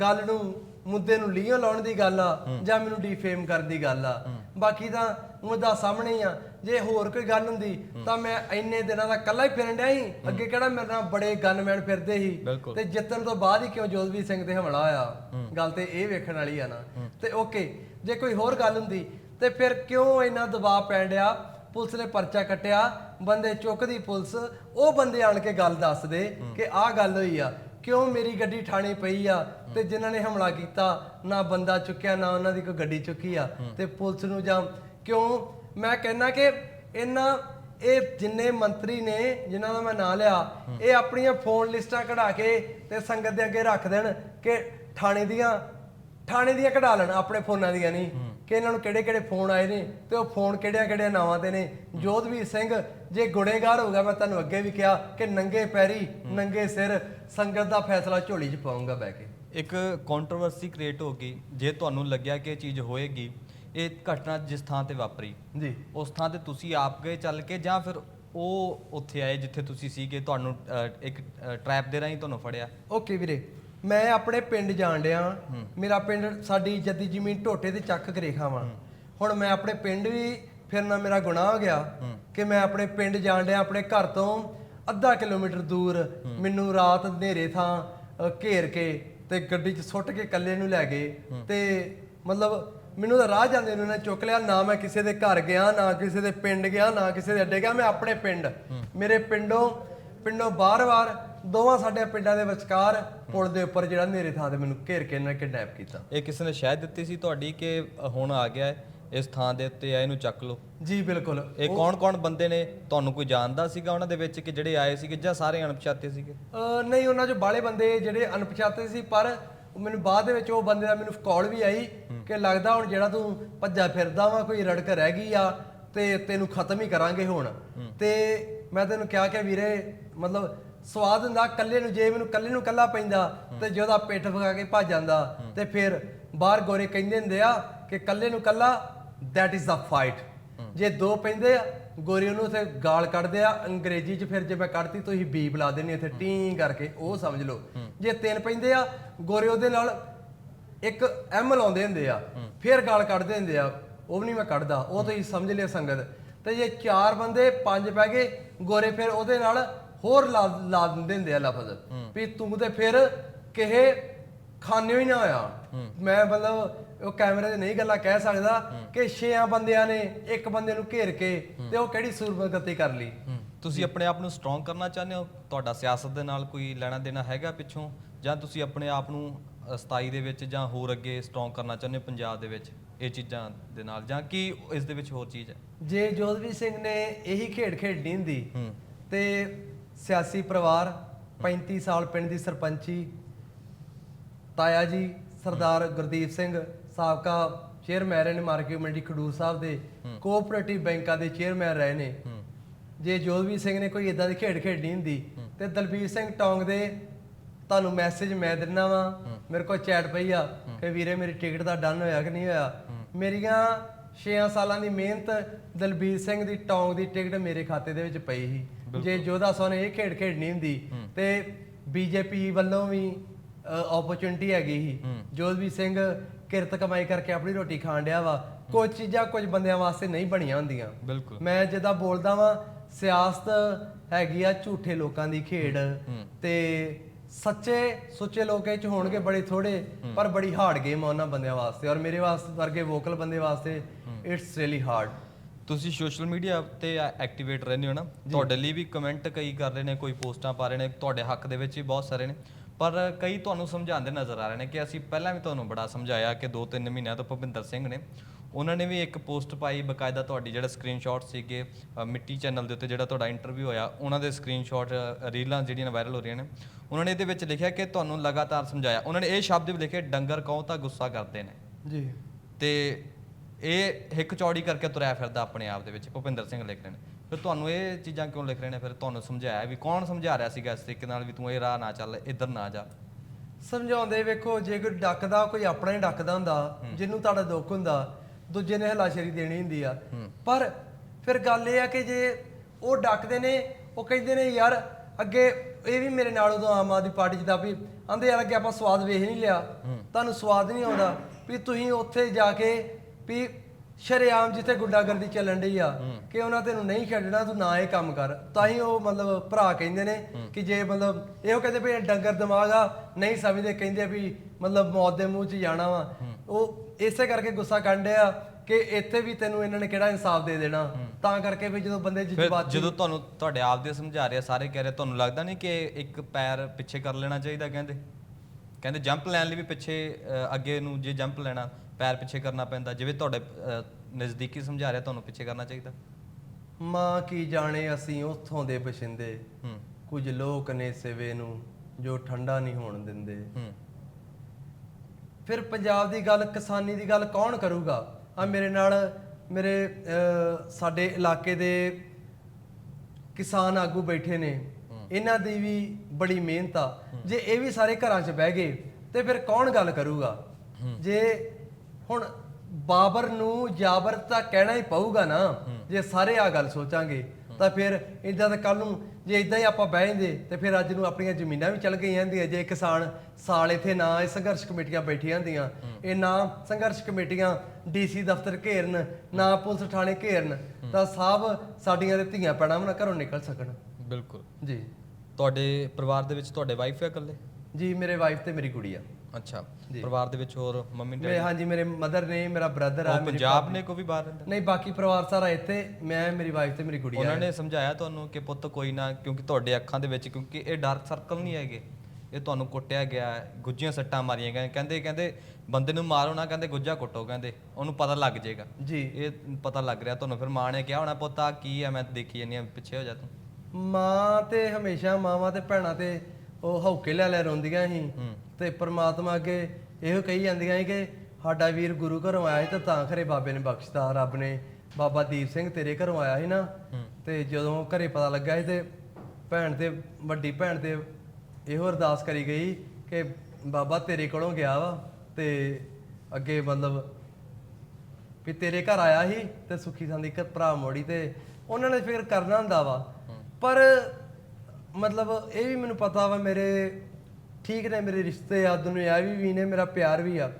ਗੱਲ ਨੂੰ ਮੁੱਦੇ ਨੂੰ ਲੀਓ ਲਾਉਣ ਦੀ ਗੱਲ ਆ ਜਾਂ ਮੈਨੂੰ ਡੀਫੇਮ ਕਰਨ ਦੀ ਗੱਲ ਆ। ਬਾਕੀ ਤਾਂ ਮੁੱਦਾ ਸਾਹਮਣੇ ਹੀ ਆ। ਜੇ ਹੋਰ ਕੋਈ ਗੱਲ ਹੁੰਦੀ ਤਾਂ ਮੈਂ ਇੰਨੇ ਦਿਨਾਂ ਦਾ ਕੱਲਾ ਹੀ ਫਿਰਨ ਡਿਆ ਸੀ। ਅੱਗੇ ਕਿਹੜਾ ਮੇਰੇ ਨਾਲ ਬੜੇ ਗਨਮੈਨ ਫਿਰਦੇ ਸੀ। ਤੇ ਜਿੱਤਣ ਤੋਂ ਬਾਅਦ ਹੀ ਕਿਉਂ ਜੋਧਵੀਰ ਸਿੰਘ ਤੇ ਹਮਲਾ ਹੋਇਆ? ਗੱਲ ਤੇ ਇਹ ਵੇਖਣ ਵਾਲੀ ਆ ਨਾ। ਤੇ ਓਕੇ ਜੇ ਕੋਈ ਹੋਰ ਗੱਲ ਹੁੰਦੀ ਤੇ ਫਿਰ ਕਿਉਂ ਇੰਨਾ ਦਬਾਅ ਪੈਣ ਡਿਆ? ਪੁਲਿਸ ਨੇ ਪਰਚਾ ਕੱਟਿਆ ਬੰਦੇ ਚੁੱਕਦੀ ਪੁਲਿਸ ਉਹ ਬੰਦੇ ਆਣ ਕੇ ਗੱਲ ਦੱਸਦੇ ਕਿ ਆਹ ਗੱਲ ਹੋਈ ਆ। ਕਿਉਂ ਮੇਰੀ ਗੱਡੀ ਠਾਣੇ ਪਈ ਆ? ਤੇ ਜਿਨ੍ਹਾਂ ਨੇ ਹਮਲਾ ਕੀਤਾ ਨਾ ਬੰਦਾ ਚੁੱਕਿਆ ਨਾ ਉਹਨਾਂ ਦੀ ਕੋਈ ਗੱਡੀ ਚੁੱਕੀ ਆ। ਤੇ ਪੁਲਿਸ ਨੂੰ ਜਾਂ ਕਿਉਂ ਮੈਂ ਕਹਿੰਨਾ ਕਿ ਇਹਨਾਂ ਇਹ ਜਿੰਨੇ ਮੰਤਰੀ ਨੇ ਜਿਨ੍ਹਾਂ ਦਾ ਮੈਂ ਨਾਂ ਲਿਆ ਇਹ ਆਪਣੀਆਂ ਫੋਨ ਲਿਸਟਾਂ ਕਢਾ ਕੇ ਤੇ ਸੰਗਤ ਦੇ ਅੱਗੇ ਰੱਖ ਦੇਣ ਕਿ ਥਾਣੇ ਦੀਆਂ ਥਾਣੇ ਦੀਆਂ ਕਢਾ ਲੈਣ ਆਪਣੇ ਫੋਨਾਂ ਦੀਆਂ ਨਹੀਂ ਕਿ ਇਹਨਾਂ ਨੂੰ ਕਿਹੜੇ ਕਿਹੜੇ ਫੋਨ ਆਏ ਨੇ ਤੇ ਉਹ ਫੋਨ ਕਿਹੜਿਆਂ ਕਿਹੜਿਆਂ ਨਾਵਾਂ ਤੇ ਨੇ। ਜੋਧਵੀਰ ਸਿੰਘ ਜੇ ਗੁਨੇਗਾਰ ਹੋਊਗਾ ਮੈਂ ਤੁਹਾਨੂੰ ਅੱਗੇ ਵੀ ਕਿਹਾ ਕਿ ਨੰਗੇ ਪੈਰੀ ਨੰਗੇ ਸਿਰ ਸੰਗਤ ਦਾ ਫੈਸਲਾ ਝੋਲੀ 'ਚ ਪਾਉਂਗਾ ਬੈ ਕੇ। ਇੱਕ ਕੰਟਰੋਵਰਸੀ ਕ੍ਰੀਏਟ ਹੋ ਗਈ ਜੇ ਤੁਹਾਨੂੰ ਲੱਗਿਆ ਕਿ ਇਹ ਚੀਜ਼ ਹੋਏਗੀ ਇਹ ਘਟਨਾ ਜਿਸ ਥਾਂ ਤੇ ਵਾਪਰੀ। ਜੀ। ਉਸ ਥਾਂ ਤੇ ਤੁਸੀਂ ਆਪ ਗਏ ਚੱਲ ਕੇ ਜਾਂ ਫਿਰ ਉਹ ਉੱਥੇ ਆਏ ਜਿੱਥੇ ਤੁਸੀਂ ਸੀਗੇ ਤੁਹਾਨੂੰ ਅ, ਇੱਕ ਟਰੈਪ ਦੇ ਰਾਹੀਂ ਤੁਹਾਨੂੰ ਫੜਿਆ? ਓਕੇ ਵੀਰੇ ਮੈਂ ਆਪਣੇ ਪਿੰਡ ਜਾਣ ਡਿਆ। ਮੇਰਾ ਪਿੰਡ ਸਾਡੀ ਜੱਦੀ ਜ਼ਮੀਨ ਢੋਟੇ ਤੇ ਚੱਕ ਕਰੇਖਾ ਵਾਂ। ਹੁਣ ਮੈਂ ਆਪਣੇ ਪਿੰਡ ਵੀ ਫਿਰਨਾ ਮੇਰਾ ਗੁਨਾਹ ਹੋ ਗਿਆ ਕਿ ਮੈਂ ਆਪਣੇ ਪਿੰਡ ਜਾਣ ਡਿਆ ਆਪਣੇ ਘਰ ਤੋਂ ਅੱਧਾ ਕਿਲੋਮੀਟਰ ਦੂਰ। ਮੈਨੂੰ ਰਾਤ ਹਨੇਰੇ ਥਾਂ ਅ, ਘੇਰ ਕੇ ਤੇ ਗੱਡੀ 'ਚ ਸੁੱਟ ਕੇ ਇਕੱਲੇ ਨੂੰ ਲੈ ਗਏ ਤੇ ਮਤਲਬ ਮੈਨੂੰ ਤਾਂ ਰਾਹ ਜਾਂਦੇ ਨੂੰ ਇਹਨਾਂ ਨੇ ਚੁੱਕ ਲਿਆ ਨਾ ਮੈਂ ਕਿਸੇ ਦੇ ਘਰ ਗਿਆ ਨਾ ਕਿਸੇ ਦੇ ਪਿੰਡ ਗਿਆ ਨਾ ਕਿਸੇ ਦੇ ਅੱਡੇ ਗਿਆ ਮੈਂ ਆਪਣੇ ਪਿੰਡ। ਮੇਰੇ ਪਿੰਡੋਂ ਪਿੰਡੋਂ ਬਾਰ-ਬਾਰ ਦੋਵਾਂ ਸਾਡੇ ਪਿੰਡਾਂ ਦੇ ਵਿਚਕਾਰ ਪੁਲ ਦੇ ਉੱਪਰ ਜਿਹੜਾ ਨੇਰੇ ਥਾਂ ਤੇ ਮੈਨੂੰ ਘੇਰ ਕੇ ਇਹਨਾਂ ਨੇ ਕਿਡਨੈਪ ਕੀਤਾ। ਇਹ ਕਿਸੇ ਨੇ ਸ਼ਾਇਦ ਦਿੱਤੀ ਸੀ ਤੁਹਾਡੀ ਕਿ ਹੁਣ ਆ ਗਿਆ ਹੈ, ਇਸ ਥਾਂ ਦੇ ਉੱਤੇ ਆ ਇਹਨੂੰ ਚੱਕ ਲਓ? ਜੀ ਬਿਲਕੁਲ। ਇਹ ਕੌਣ-ਕੌਣ ਬੰਦੇ ਨੇ ਤੁਹਾਨੂੰ ਕੋਈ ਜਾਣਦਾ ਸੀਗਾ ਉਹਨਾਂ ਦੇ ਵਿੱਚ ਕਿ ਜਿਹੜੇ ਆਏ ਸੀਗੇ ਜਾਂ ਸਾਰੇ ਅਣਪਛਾਤੇ ਸੀਗੇ? ਅਹ ਨਹੀਂ ਉਹਨਾਂ ਚੋਂ ਬਾਲੇ ਬੰਦੇ ਜਿਹੜੇ ਅਣਪਛਾਤੇ ਸੀ ਪਰ ਮੈਨੂੰ ਬਾਅਦ ਦੇ ਵਿੱਚ ਉਹ ਬੰਦੇ ਦਾ ਮੈਨੂੰ ਕਾਲ ਵੀ ਆਈ ਕਿ ਲੱਗਦਾ ਹੁਣ ਜਿਹੜਾ ਤੂੰ ਭੱਜਾ ਫਿਰਦਾ ਵਾ ਕੋਈ ਰੜਕ ਰਹਿ ਗਈ ਆ ਤੇ ਤੈਨੂੰ ਖਤਮ ਹੀ ਕਰਾਂਗੇ ਹੁਣ। ਤੇ ਮੈਂ ਤੈਨੂੰ ਕਿਹਾ ਕਿ ਵੀਰੇ ਮਤਲਬ ਸਵਾਦ ਹੁੰਦਾ ਕੱਲੇ ਨੂੰ ਜੇ ਮੈਨੂੰ ਕੱਲੇ ਨੂੰ ਕੱਲਾ ਪੈਂਦਾ ਤੇ ਜੇ ਉਹਦਾ ਪਿੱਠ ਫਗਾ ਕੇ ਭੱਜ ਜਾਂਦਾ ਤੇ ਫਿਰ ਬਾਹਰ ਗੋਰੇ ਕਹਿੰਦੇ ਹੁੰਦੇ ਆ ਕਿ ਕੱਲੇ ਨੂੰ ਕੱਲਾ that is the fight ਜੇ ਦੋ ਪੈਂਦੇ ਆ ਗੋਰੀ ਉਹਨੂੰ ਉੱਥੇ ਗਾਲ ਕੱਢਦੇ ਆ ਅੰਗਰੇਜ਼ੀ 'ਚ ਫਿਰ ਜੇ ਮੈਂ ਕੱਢਤੀ ਤੁਸੀਂ ਬੀ ਬੁਲਾ ਦੇਣੀ ਇੱਥੇ ਟੀ ਕਰਕੇ ਉਹ ਸਮਝ ਲਓ। ਜੇ ਤਿੰਨ ਪੈਂਦੇ ਆ ਗੋਰੇ ਉਹਦੇ ਨਾਲ ਇੱਕ ਐਮ ਲਾਉਂਦੇ ਹੁੰਦੇ ਆ ਫਿਰ ਗਾਲ ਕੱਢਦੇ ਹੁੰਦੇ ਆ ਉਹ ਵੀ ਨਹੀਂ ਮੈਂ ਕੱਢਦਾ ਉਹ ਤੁਸੀਂ ਸਮਝ ਲਿਆ ਸੰਗਤ। ਤੇ ਜੇ ਚਾਰ ਬੰਦੇ ਪੰਜ ਪੈ ਗਏ ਗੋਰੇ ਫਿਰ ਉਹਦੇ ਨਾਲ ਹੋਰ ਲਾ ਦਿੰਦੇ ਹੁੰਦੇ ਆ ਲਫ਼ਜ਼। ਵੀ ਤੂੰ ਤੇ ਫਿਰ ਕਿਹੇ ਖਾਨਿਓ ਹੀ ਨਾ ਹੋਇਆ। ਮੈਂ ਮਤਲਬ ਉਹ ਕੈਮਰੇ ਤੇ ਨਹੀਂ ਗੱਲਾਂ ਕਹਿ ਸਕਦਾ ਕਿ ਛੇਆਂ ਬੰਦਿਆਂ ਨੇ ਇੱਕ ਬੰਦੇ ਨੂੰ ਘੇਰ ਕੇ ਤੇ ਉਹ ਕਿਹੜੀ ਸੂਰਬਗਤੀ ਕਰ ਲਈ। ਤੁਸੀਂ ਆਪਣੇ ਆਪ ਨੂੰ ਸਟਰੋਂਗ ਕਰਨਾ ਚਾਹੁੰਦੇ ਹੋ? ਤੁਹਾਡਾ ਸਿਆਸਤ ਦੇ ਨਾਲ ਕੋਈ ਲੈਣਾ ਦੇਣਾ ਹੈਗਾ ਪਿੱਛੋਂ? ਜਾਂ ਤੁਸੀਂ ਆਪਣੇ ਆਪ ਨੂੰ ਅ, 27 ਦੇ ਵਿੱਚ ਜਾਂ ਹੋਰ ਅੱਗੇ ਸਟਰੋਂਗ ਕਰਨਾ ਚਾਹੁੰਦੇ ਹੋ ਪੰਜਾਬ ਦੇ ਵਿੱਚ ਇਹ ਚੀਜ਼ਾਂ ਦੇ ਨਾਲ? ਜਾਂ ਕੀ ਇਸ ਦੇ ਵਿੱਚ ਹੋਰ ਚੀਜ਼ ਹੈ? ਜੇ ਜੋਧਵੀਰ ਸਿੰਘ ਨੇ ਇਹੀ ਖੇਡ ਖੇਡਣੀ ਹੁੰਦੀ ਤੇ ਸਿਆਸੀ ਪਰਿਵਾਰ 35 ਸਾਲ ਪਿੰਡ ਦੀ ਸਰਪੰਚੀ ਤਾਇਆ ਜੀ ਸਰਦਾਰ ਗੁਰਦੀਪ ਸਿੰਘ ਸਾਬਕਾ ਚੇਅਰਮੈਨ ਰਹੇ ਨੇ ਮਾਰਕੀਟ ਕਮੇਟੀ ਖਡੂਰ ਸਾਹਿਬ ਦੇ ਕੋਆਪਰੇਟਿਵ ਬੈਂਕਾਂ ਦੇ ਚੇਅਰਮੈਨ ਰਹੇ ਨੇ। ਜੇ ਜੋਧਵੀਰ ਸਿੰਘ ਨੇ ਕੋਈ ਇਦਾਂ ਦੀ ਖੇਡ ਖੇਡਣੀ ਹੁੰਦੀ ਤੇ ਦਲਬੀਰ ਸਿੰਘ ਟੌਂਗ ਦੇ ਤੁਹਾਨੂੰ ਮੈਸੇਜ ਮੈਂ ਦਿੰਨਾ ਵਾ। ਮੇਰੇ ਕੋਲ ਚੈਟ ਪਈ ਆ ਕਿ ਵੀਰੇ ਮੇਰੀ ਟਿਕਟ ਦਾ ਡਨ ਹੋਇਆ ਕਿ ਨਹੀਂ ਹੋਇਆ? ਮੇਰੀਆਂ 6 ਸਾਲਾਂ ਦੀ ਮਿਹਨਤ ਦਲਬੀਰ ਸਿੰਘ ਦੀ ਟੌਂਗ ਦੀ ਟਿਕਟ ਮੇਰੇ ਖਾਤੇ ਦੇ ਵਿੱਚ ਪਈ ਸੀ। ਜੇ ਜੋਧਾ ਸੋ ਨੇ ਇਹ ਖੇਡ ਖੇਡਣੀ ਹੁੰਦੀ ਤੇ ਬੀਜੇਪੀ ਵੱਲੋਂ ਵੀ ਓਪਰਚੁਨਿਟੀ ਹੈਗੀ ਸੀ। ਜੋਧਵੀਰ ਸਿੰਘ ਕਿਰਤ ਕਮਾਈ ਕਰਕੇ ਆਪਣੀ ਰੋਟੀ ਖਾਣ ਡਿਆ ਵਾ। ਕੁਝ ਚੀਜ਼ਾਂ ਕੁਝ ਬੰਦਿਆਂ ਵਾਸਤੇ ਨਹੀਂ ਬਣੀਆਂ ਹੁੰਦੀਆਂ। ਬਿਲਕੁਲ। ਮੈਂ ਜਿੱਦਾਂ ਬੋਲਦਾ ਵਾਂ ਸਿਆਸਤ ਹੈਗੀ ਆ ਝੂਠੇ ਲੋਕਾਂ ਦੀ ਖੇਡ। ਤੇ ਸੱਚੇ ਸੁੱਚੇ ਲੋਕ ਇਹ ਚ ਹੋਣਗੇ ਬੜੇ ਥੋੜੇ ਪਰ ਬੜੀ ਹਾਰਡ ਗੇਮ ਆ ਉਹਨਾਂ ਬੰਦਿਆਂ ਵਾਸਤੇ। ਔਰ ਮੇਰੇ ਵਾਸਤੇ ਵਰਗੇ ਵੋਕਲ ਬੰਦੇ ਵਾਸਤੇ ਇਟਸ ਰੀਲੀ ਹਾਰਡ ਤੁਸੀਂ ਸੋਸ਼ਲ ਮੀਡੀਆ ਤੇ ਐਕਟੀਵੇਟ ਰਹਿੰਦੇ ਹੋ ਨਾ। ਤੁਹਾਡੇ ਲਈ ਵੀ ਕਮੈਂਟ ਕਈ ਕਰ ਰਹੇ ਨੇ ਕੋਈ ਪੋਸਟਾਂ ਪਾ ਰਹੇ ਨੇ। ਤੁਹਾਡੇ ਹੱਕ ਦੇ ਵਿੱਚ ਵੀ ਬਹੁਤ ਸਾਰੇ ਨੇ। ਪਰ ਕਈ ਤੁਹਾਨੂੰ ਸਮਝਾਉਂਦੇ ਨਜ਼ਰ ਆ ਰਹੇ ਨੇ ਕਿ ਅਸੀਂ ਪਹਿਲਾਂ ਵੀ ਤੁਹਾਨੂੰ ਬੜਾ ਸਮਝਾਇਆ ਕਿ 2-3 ਮਹੀਨਿਆਂ ਤੋਂ ਭੁਪਿੰਦਰ ਸਿੰਘ ਨੇ। ਉਹਨਾਂ ਨੇ ਵੀ ਇੱਕ ਪੋਸਟ ਪਾਈ ਬਕਾਇਦਾ ਤੁਹਾਡੀ ਜਿਹੜਾ ਸਕਰੀਨਸ਼ਾਟ ਸੀਗੇ ਅ, ਮਿੱਟੀ ਚੈਨਲ ਦੇ ਉੱਤੇ ਜਿਹੜਾ ਤੁਹਾਡਾ ਇੰਟਰਵਿਊ ਹੋਇਆ ਉਹਨਾਂ ਦੇ ਸਕਰੀਨਸ਼ਾਟ ਰੀਲਾਂ ਜਿਹੜੀਆਂ ਵਾਇਰਲ ਹੋ ਰਹੀਆਂ ਨੇ। ਉਹਨਾਂ ਨੇ ਇਹਦੇ ਵਿੱਚ ਲਿਖਿਆ ਕਿ ਤੁਹਾਨੂੰ ਲਗਾਤਾਰ ਸਮਝਾਇਆ। ਉਹਨਾਂ ਨੇ ਇਹ ਸ਼ਬਦ ਵੀ ਲਿਖੇ ਡੰਗਰ ਕਹੋ ਤਾਂ ਗੁੱਸਾ ਕਰਦੇ ਨੇ। ਜੀ। ਤੇ ਇਹ ਹਿੱਕ ਚੌੜੀ ਕਰਕੇ ਤੁਰਿਆ ਫਿਰਦਾ ਆਪਣੇ ਆਪ ਦੇ ਵਿੱਚ ਭੁਪਿੰਦਰ ਸਿੰਘ ਲਿਖ ਰਹੇ ਨੇ। ਫਿਰ ਤੁਹਾਨੂੰ ਇਹ ਚੀਜ਼ਾਂ ਕਿਉਂ ਲਿਖ ਰਹੇ ਨੇ? ਫਿਰ ਤੁਹਾਨੂੰ ਸਮਝਾਇਆ ਵੀ ਕੌਣ ਸਮਝਾ ਰਿਹਾ ਸੀਗਾ ਇਸ ਤਰੀਕੇ ਨਾਲ ਵੀ ਤੂੰ ਇਹ ਰਾਹ ਨਾ ਚੱਲ ਇੱਧਰ ਨਾ ਜਾ। ਸਮਝਾਉਂਦੇ ਵੇਖੋ ਜੇ ਕੋਈ ਡੱਕਦਾ ਕੋਈ ਆਪਣਾ ਹੀ ਡੱਕਦਾ ਹੁੰਦਾ ਜਿਹਨੂੰ ਤੁਹਾਡਾ ਦੁੱਖ ਹੁੰਦਾ ਦੂਜੇ ਨੇ ਹਲਾਸ਼ੇਰੀ ਦੇਣੀ ਹੁੰਦੀ ਆ। ਪਰ ਫਿਰ ਗੱਲ ਇਹ ਆ ਕਿ ਜੇ ਉਹ ਡੱਕਦੇ ਨੇ ਉਹ ਕਹਿੰਦੇ ਨੇ ਯਾਰ ਅੱਗੇ ਇਹ ਵੀ ਮੇਰੇ ਨਾਲ ਉਦੋਂ ਆਮ ਆਦਮੀ ਪਾਰਟੀ ਚ ਦਾ ਵੀ ਆਂਦੇ ਯਾਰ ਅੱਗੇ ਆਪਾਂ ਸਵਾਦ ਵੇਖ ਨਹੀਂ ਲਿਆ। ਤੁਹਾਨੂੰ ਸਵਾਦ ਨਹੀਂ ਆਉਂਦਾ ਵੀ ਤੁਸੀਂ ਉੱਥੇ ਜਾ ਕੇ ਵੀ ਸ਼ਰੇਆਮ ਜਿੱਥੇ ਗੁੰਡਾਗਰਦੀ ਚੱਲਣ ਡਈ ਆ ਕਿ ਉਹਨਾਂ ਤੈਨੂੰ ਨਹੀਂ ਛੱਡਣਾ ਤੂੰ ਨਾ ਇਹ ਕੰਮ ਕਰ। ਤਾਂ ਹੀ ਉਹ ਮਤਲਬ ਭਰਾ ਕਹਿੰਦੇ ਨੇ ਕਿ ਜੇ ਮਤਲਬ ਇਹੋ ਕਹਿੰਦੇ ਵੀ ਇਹ ਡੰਗਰ ਦਿਮਾਗ ਆ ਨਹੀਂ ਸਮਝਦੇ ਕਹਿੰਦੇ ਵੀ ਮਤਲਬ ਮੌਤ ਦੇ ਮੂੰਹ 'ਚ ਜਾਣਾ ਵਾ। ਉਹ ਇਸੇ ਕਰਕੇ ਗੁੱਸਾ ਕੰਡਿਆ ਕਿ ਇੱਥੇ ਵੀ ਤੈਨੂੰ ਇਹਨਾਂ ਨੇ ਕਿਹੜਾ ਇਨਸਾਫ ਦੇ ਦੇਣਾ। ਤਾਂ ਕਰਕੇ ਵੀ ਜਦੋਂ ਬੰਦੇ ਜਜ਼ਬਾਤੀ ਜਦੋਂ ਤੁਹਾਨੂੰ ਤੁਹਾਡੇ ਆਪ ਦੇ ਸਮਝਾ ਰਹੇ ਸਾਰੇ ਕਹਿ ਰਹੇ ਤੁਹਾਨੂੰ ਲੱਗਦਾ ਨਹੀਂ ਕਿ ਇੱਕ ਪੈਰ ਪਿੱਛੇ ਕਰ ਲੈਣਾ ਚਾਹੀਦਾ ਕਹਿੰਦੇ? ਕਹਿੰਦੇ ਜੰਪ ਲੈਣ ਲਈ ਵੀ ਪਿੱਛੇ ਅੱਗੇ ਨੂੰ ਜੇ ਜੰਪ ਲੈਣਾ ਪੈਰ ਪਿੱਛੇ ਕਰਨਾ ਪੈਂਦਾ ਜਿਵੇਂ ਤੁਹਾਡੇ ਨਜ਼ਦੀਕੀ ਸਮਝਾ ਰਿਹਾ ਤੁਹਾਨੂੰ ਪਿੱਛੇ ਕਰਨਾ ਚਾਹੀਦਾ? ਮਾਂ ਕੀ ਜਾਣੇ ਅਸੀਂ ਉੱਥੋਂ ਦੇ ਬਸ਼ਿੰਦੇ ਹੂੰ। ਕੁਝ ਲੋਕ ਨੇ ਸਿਵੇ ਨੂੰ ਜੋ ਠੰਡਾ ਨਹੀਂ ਹੋਣ ਦਿੰਦੇ। ਹੂੰ। ਫਿਰ ਪੰਜਾਬ ਦੀ ਗੱਲ ਕਿਸਾਨੀ ਦੀ ਗੱਲ ਕੌਣ ਕਰੂਗਾ? ਆ ਮੇਰੇ ਨਾਲ ਮੇਰੇ ਅਹ, ਸਾਡੇ ਇਲਾਕੇ ਦੇ ਕਿਸਾਨ ਆਗੂ ਬੈਠੇ ਨੇ। ਇਹਨਾਂ ਦੀ ਵੀ ਬੜੀ ਮਿਹਨਤ ਆ। ਜੇ ਇਹ ਵੀ ਸਾਰੇ ਘਰਾਂ 'ਚ ਬਹਿ ਗਏ ਤੇ ਫਿਰ ਕੌਣ ਗੱਲ ਕਰੂਗਾ? ਜੇ ਹੁਣ ਬਾਬਰ ਨੂੰ ਜਾਬਰ ਤਾਂ ਕਹਿਣਾ ਹੀ ਪਊਗਾ ਨਾ ਜੇ ਸਾਰੇ ਆ ਗੱਲ ਸੋਚਾਂਗੇ ਤਾਂ ਫਿਰ ਇਦਾਂ ਤਾਂ ਕੱਲ ਨੂੰ ਜੇ ਇਦਾਂ ਹੀ ਆਪਾਂ ਬਹਿ ਜਾਂਦੇ ਤੇ ਫਿਰ ਅੱਜ ਨੂੰ ਆਪਣੀਆਂ ਜ਼ਮੀਨਾਂ ਵੀ ਚਲ ਗਈਆਂ ਹੁੰਦੀਆਂ ਜੇ ਕਿਸਾਨ ਸਾਲ ਇੱਥੇ ਨਾ ਇਹ ਸੰਘਰਸ਼ ਕਮੇਟੀਆਂ ਬੈਠੀਆਂ ਹੁੰਦੀਆਂ ਇਹ ਨਾ ਸੰਘਰਸ਼ ਕਮੇਟੀਆਂ ਡੀਸੀ ਦਫ਼ਤਰ ਘੇਰਨ ਨਾ ਪੁਲਿਸ ਥਾਣੇ ਘੇਰਨ ਤਾਂ ਸਭ ਸਾਡੀਆਂ ਦੇ ਧੀਆਂ ਪੈਣਾ ਨਾ ਘਰੋਂ ਨਿਕਲ ਸਕਣ। ਬਿਲਕੁਲ। ਜੀ। ਤੁਹਾਡੇ ਪਰਿਵਾਰ ਦੇ ਵਿੱਚ ਤੁਹਾਡੇ ਵਾਈਫ ਹੈ ਇਕੱਲੇ? ਜੀ ਮੇਰੇ ਵਾਈਫ ਤੇ ਮੇਰੀ ਕੁੜੀ ਆ। ਅੱਛਾ ਪਰਿਵਾਰ ਦੇ ਵਿੱਚ ਹੋਰ ਮੰਮੀ ਡੈਡੀ? ਮੇਰੇ ਹਾਂਜੀ ਮੇਰੇ ਮਦਰ ਨੇ ਮੇਰਾ ਬ੍ਰਦਰ ਆ ਉਹ ਪੰਜਾਬ ਨੇ ਕੋਈ ਵੀ ਬਾਹਰ ਰਹਿੰਦਾ? ਨਹੀਂ ਬਾਕੀ ਪਰਿਵਾਰ ਸਾਰਾ ਇੱਥੇ ਮੈਂ ਮੇਰੀ ਵਾਈਫ ਤੇ ਮੇਰੀ ਗੁੜੀਆ ਉਹਨਾਂ ਨੇ ਸਮਝਾਇਆ ਤੁਹਾਨੂੰ ਕਿ ਪੁੱਤ ਕੋਈ ਨਾ ਕਿਉਂਕਿ ਤੁਹਾਡੇ ਅੱਖਾਂ ਦੇ ਵਿੱਚ ਕਿਉਂਕਿ ਇਹ ਡਾਰਕ ਸਰਕਲ ਨਹੀਂ ਹੈਗੇ। ਇਹ ਤੁਹਾਨੂੰ ਕੁੱਟਿਆ ਗਿਆ ਗੁੱਜੀਆਂ ਸੱਟਾਂ ਮਾਰੀਆਂ ਗਈਆਂ। ਕਹਿੰਦੇ ਕਹਿੰਦੇ ਬੰਦੇ ਨੂੰ ਮਾਰੋ ਨਾ ਕਹਿੰਦੇ ਗੁੱਜਾ ਕੁੱਟੋ ਕਹਿੰਦੇ। ਉਹਨੂੰ ਪਤਾ ਲੱਗ ਜਾਏਗਾ। ਜੀ। ਇਹ ਪਤਾ ਲੱਗ ਰਿਹਾ ਤੁਹਾਨੂੰ ਫਿਰ ਮਾਂ ਨੇ ਕਿਹਾ ਹੋਣਾ ਪੁੱਤ ਆ ਕੀ ਹੈ ਮੈਂ ਦੇਖੀ ਜਾਂਦੀ ਹਾਂ ਪਿੱਛੇ ਹੋ ਜਾ ਤੂੰ। ਮਾਂ ਤੇ ਹਮੇਸ਼ਾ ਮਾਵਾਂ ਤੇ ਭੈਣਾਂ ਤੇ ਉਹ ਹੌਕੇ ਲੈ ਲੈ ਰੋਂਦੀਆਂ ਸੀ। ਤੇ ਪ੍ਰਮਾਤਮਾ ਅੱਗੇ ਇਹੋ ਕਹੀ ਜਾਂਦੀਆਂ ਸੀ ਕਿ ਸਾਡਾ ਵੀਰ ਗੁਰੂ ਘਰੋਂ ਆਇਆ ਸੀ ਤਾਂ ਤਾਂ ਖਰੇ ਬਾਬੇ ਨੇ ਬਖਸ਼ਤਾ। ਰੱਬ ਨੇ ਬਾਬਾ ਦੀਪ ਸਿੰਘ ਤੇਰੇ ਘਰੋਂ ਆਇਆ ਸੀ ਨਾ। ਤੇ ਜਦੋਂ ਘਰੇ ਪਤਾ ਲੱਗਾ ਸੀ ਤੇ ਭੈਣ ਤੇ ਵੱਡੀ ਭੈਣ ਤੇ ਇਹੋ ਅਰਦਾਸ ਕਰੀ ਗਈ ਕਿ ਬਾਬਾ ਤੇਰੇ ਕੋਲੋਂ ਗਿਆ ਵਾ ਤੇ ਅੱਗੇ ਮਤਲਬ ਵੀ ਤੇਰੇ ਘਰ ਆਇਆ ਸੀ ਤੇ ਸੁੱਖੀ ਸੰਦੀ ਭਰਾ ਮੋੜੀ ਤੇ ਉਹਨਾਂ ਨੇ ਫਿਕਰ ਕਰਨਾ ਹੁੰਦਾ ਵਾ। ਪਰ ਮਤਲਬ ਇਹ ਵੀ ਮੈਨੂੰ ਪਤਾ ਵਾ ਮੇਰੇ ਠੀਕ ਨੇ ਮੇਰੇ ਰਿਸ਼ਤੇ ਆ ਦੁਨਿਆਵੀ ਵੀ ਨੇ ਮੇਰਾ ਪਿਆਰ ਵੀ ਆ।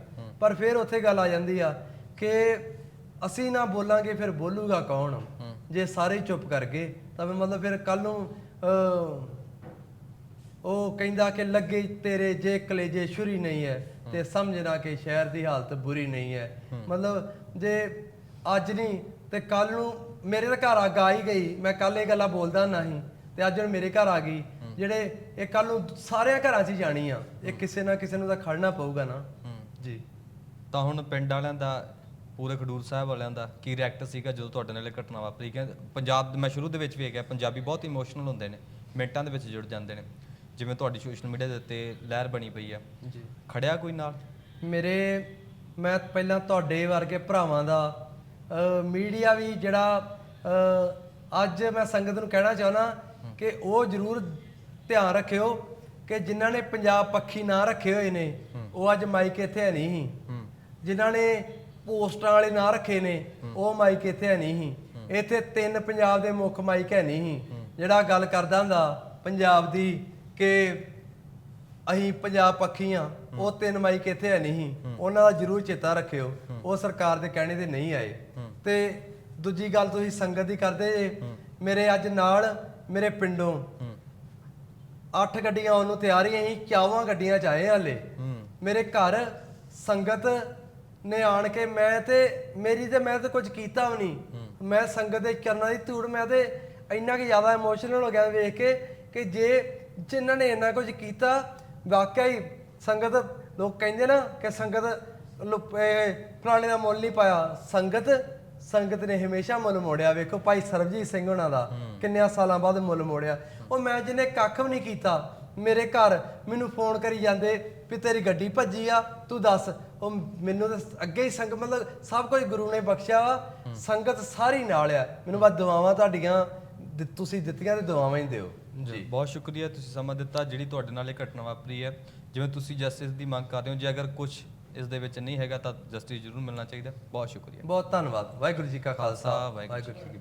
ਪਰ ਫਿਰ ਉੱਥੇ ਗੱਲ ਆ ਜਾਂਦੀ ਆ ਕਿ ਅਸੀਂ ਨਾ ਬੋਲਾਂਗੇ ਫਿਰ ਬੋਲੂਗਾ ਕੌਣ? ਜੇ ਸਾਰੇ ਚੁੱਪ ਕਰ ਗਏ ਤਾਂ ਫਿਰ ਮਤਲਬ ਫਿਰ ਕੱਲ ਨੂੰ ਉਹ ਕਹਿੰਦਾ ਕਿ ਲੱਗੇ ਤੇਰੇ ਜੇ ਕਲੇਜੇ ਛੁਰੀ ਨਹੀਂ ਹੈ ਤੇ ਸਮਝਣਾ ਕਿ ਸ਼ਹਿਰ ਦੀ ਹਾਲਤ ਬੁਰੀ ਨਹੀਂ ਹੈ। ਮਤਲਬ ਜੇ ਅੱਜ ਨਹੀਂ ਤੇ ਕੱਲ ਨੂੰ ਮੇਰੇ ਤਾਂ ਘਰ ਆ ਹੀ ਗਈ ਮੈਂ ਕੱਲ ਇਹ ਗੱਲਾਂ ਬੋਲਦਾ ਨਹੀਂ ਤੇ ਅੱਜ ਹੁਣ ਮੇਰੇ ਘਰ ਆ ਗਈ। ਜਿਹੜੇ ਇਹ ਕੱਲ ਨੂੰ ਸਾਰਿਆਂ ਘਰਾਂ 'ਚ ਹੀ ਜਾਣੀ ਆ। ਇਹ ਕਿਸੇ ਨਾ ਕਿਸੇ ਨੂੰ ਤਾਂ ਖੜਨਾ ਪਊਗਾ ਨਾ। ਜੀ। ਤਾਂ ਹੁਣ ਪਿੰਡ ਵਾਲਿਆਂ ਦਾ ਪੂਰੇ ਖਡੂਰ ਸਾਹਿਬ ਵਾਲਿਆਂ ਦਾ ਕੀ ਰਿਐਕਟ ਸੀਗਾ ਜਦੋਂ ਤੁਹਾਡੇ ਨਾਲ ਇਹ ਘਟਨਾ ਵਾਪਰੀ? ਕਿ ਪੰਜਾਬ ਮੈਂ ਸ਼ੁਰੂ ਦੇ ਵਿੱਚ ਵੀ ਕਿਹਾ ਪੰਜਾਬੀ ਬਹੁਤ ਇਮੋਸ਼ਨਲ ਹੁੰਦੇ ਨੇ ਮਿੰਟਾਂ ਦੇ ਵਿੱਚ ਜੁੜ ਜਾਂਦੇ ਨੇ। ਜਿਵੇਂ ਤੁਹਾਡੀ ਸੋਸ਼ਲ ਮੀਡੀਆ ਦੇ ਉੱਤੇ ਲਹਿਰ ਬਣੀ ਪਈ ਆ। ਜੀ। ਖੜਿਆ ਕੋਈ ਨਾਲ? ਮੇਰੇ ਮੈਂ ਪਹਿਲਾਂ ਤੁਹਾਡੇ ਵਰਗੇ ਭਰਾਵਾਂ ਦਾ ਮੀਡੀਆ ਵੀ ਜਿਹੜਾ ਅੱਜ ਮੈਂ ਸੰਗਤ ਨੂੰ ਕਹਿਣਾ ਚਾਹੁੰਦਾ ਕਿ ਉਹ ਜ਼ਰੂਰ ਧਿਆਨ ਰੱਖਿਓ ਕਿ ਜਿਨ੍ਹਾਂ ਨੇ ਪੰਜਾਬ ਪੱਖੀ ਨਾਂ ਰੱਖੇ ਹੋਏ ਨੇ, ਉਹ ਅੱਜ ਮਾਈਕ ਇੱਥੇ ਹੈ ਨਹੀਂ। ਸੀ ਜਿਨ੍ਹਾਂ ਨੇ ਪੋਸਟਾਂ ਵਾਲੇ ਨਾਂ ਰੱਖੇ ਨੇ, ਉਹ ਮਾਈਕ ਇੱਥੇ ਹੈ ਨਹੀਂ। ਸੀ ਇੱਥੇ ਤਿੰਨ ਪੰਜਾਬ ਦੇ ਮੁੱਖ ਮਾਈਕ ਹੈ ਨਹੀਂ। ਸੀ ਜਿਹੜਾ ਗੱਲ ਕਰਦਾ ਹੁੰਦਾ ਪੰਜਾਬ ਦੀ ਕਿ ਅਸੀਂ ਪੰਜਾਬ ਪੱਖੀ ਆ ਉਹ ਤਿੰਨ ਮਾਈਕ ਇੱਥੇ ਹੈ ਨਹੀਂ। ਉਹਨਾਂ ਦਾ ਜ਼ਰੂਰ ਚੇਤਾ ਰੱਖਿਓ। ਉਹ ਸਰਕਾਰ ਦੇ ਕਹਿਣੇ ਤੇ ਨਹੀਂ ਆਏ। ਤੇ ਦੂਜੀ ਗੱਲ ਤੁਸੀਂ ਸੰਗਤ ਦੀ ਕਰਦੇ ਜੇ, ਮੇਰੇ ਅੱਜ ਨਾਲ ਮੇਰੇ ਪਿੰਡੋਂ। ਅੱਠ ਗੱਡੀਆਂ ਆਉਣ ਤਿਆਰ ਹੀ ਅਸੀਂ 51 ਗੱਡੀਆਂ ਚ ਆਏ ਹਾਲੇ। ਮੇਰੇ ਘਰ ਸੰਗਤ ਨੇ ਆਣ ਕੇ ਮੈਂ ਤੇ ਮੇਰੀ ਤੇ ਮੈਂ ਤੇ ਕੁਝ ਕੀਤਾ ਵੀ ਨਹੀਂ। ਮੈਂ ਸੰਗਤ ਦੇ ਚਰਨਾਂ ਦੀ ਧੂੜ, ਮੈਂ ਤੇ ਇੰਨਾ ਕਿ ਜ਼ਿਆਦਾ ਇਮੋਸ਼ਨਲ ਹੋ ਗਿਆ ਵੇਖ ਕੇ ਕਿ ਜੇ ਜਿਨ੍ਹਾਂ ਨੇ ਇੰਨਾ ਕੁਝ ਕੀਤਾ, ਵਾਕਿਆ ਹੀ ਸੰਗਤ ਲੋਕ ਕਹਿੰਦੇ ਨਾ ਕਿ ਸੰਗਤ ਲੁ- ਫਲਾਣੇ ਦਾ ਮੁੱਲ ਨਹੀਂ ਪਾਇਆ। ਸੰਗਤ ਸੰਗਤ ਨੇ ਹਮੇਸ਼ਾ ਮੁੱਲ ਮੋੜਿਆ। ਵੇਖੋ ਭਾਈ ਸਰਬਜੀਤ ਸਿੰਘ ਹੋਣਾ ਦਾ ਕਿੰਨਿਆਂ ਸਾਲਾਂ ਬਾਅਦ ਮੁੱਲ ਮੋੜਿਆ। ਉਹ ਮੈਂ ਜਿਹਨੇ ਕੱਖ ਵੀ ਨਹੀਂ ਕੀਤਾ ਮੇਰੇ ਘਰ ਮੈਨੂੰ ਫੋਨ ਕਰੀ ਜਾਂਦੇ ਵੀ ਤੇਰੀ ਗੱਡੀ ਭੱਜੀ ਆ ਤੂੰ ਦੱਸ। ਉਹ ਮੈਨੂੰ ਤਾਂ ਅੱਗੇ ਹੀ ਸੰਗ ਮਤਲਬ ਸਭ ਕੁਝ ਗੁਰੂ ਨੇ ਬਖਸ਼ਿਆ ਵਾ। ਸੰਗਤ ਸਾਰੀ ਨਾਲ ਆ। ਮੈਨੂੰ ਬਸ ਦੁਆਵਾਂ ਤੁਹਾਡੀਆਂ ਤੁਸੀਂ ਦਿੱਤੀਆਂ ਤੇ ਦੁਆਵਾਂ ਹੀ ਦਿਓ। ਜੀ। ਬਹੁਤ ਸ਼ੁਕਰੀਆ ਤੁਸੀਂ ਸਮਾਂ ਦਿੱਤਾ। ਜਿਹੜੀ ਤੁਹਾਡੇ ਨਾਲ ਇਹ ਘਟਨਾ ਵਾਪਰੀ ਹੈ ਜਿਵੇਂ ਤੁਸੀਂ ਜਸਟਿਸ ਦੀ ਮੰਗ ਕਰ ਰਹੇ ਹੋ ਜੇ ਅਗਰ ਕੁਝ ਇਸ ਦੇ ਵਿੱਚ ਨਹੀਂ ਹੈਗਾ ਤਾਂ ਜਸਟਿਸ ਜ਼ਰੂਰ ਮਿਲਣਾ ਚਾਹੀਦਾ। ਬਹੁਤ ਸ਼ੁਕਰੀਆ। ਬਹੁਤ ਧੰਨਵਾਦ। ਵਾਹਿਗੁਰੂ ਜੀ ਕਾ ਖਾਲਸਾ। ਵਾਹਿਗੁਰੂ ਜੀ ਕੀ ਫਤਿਹ।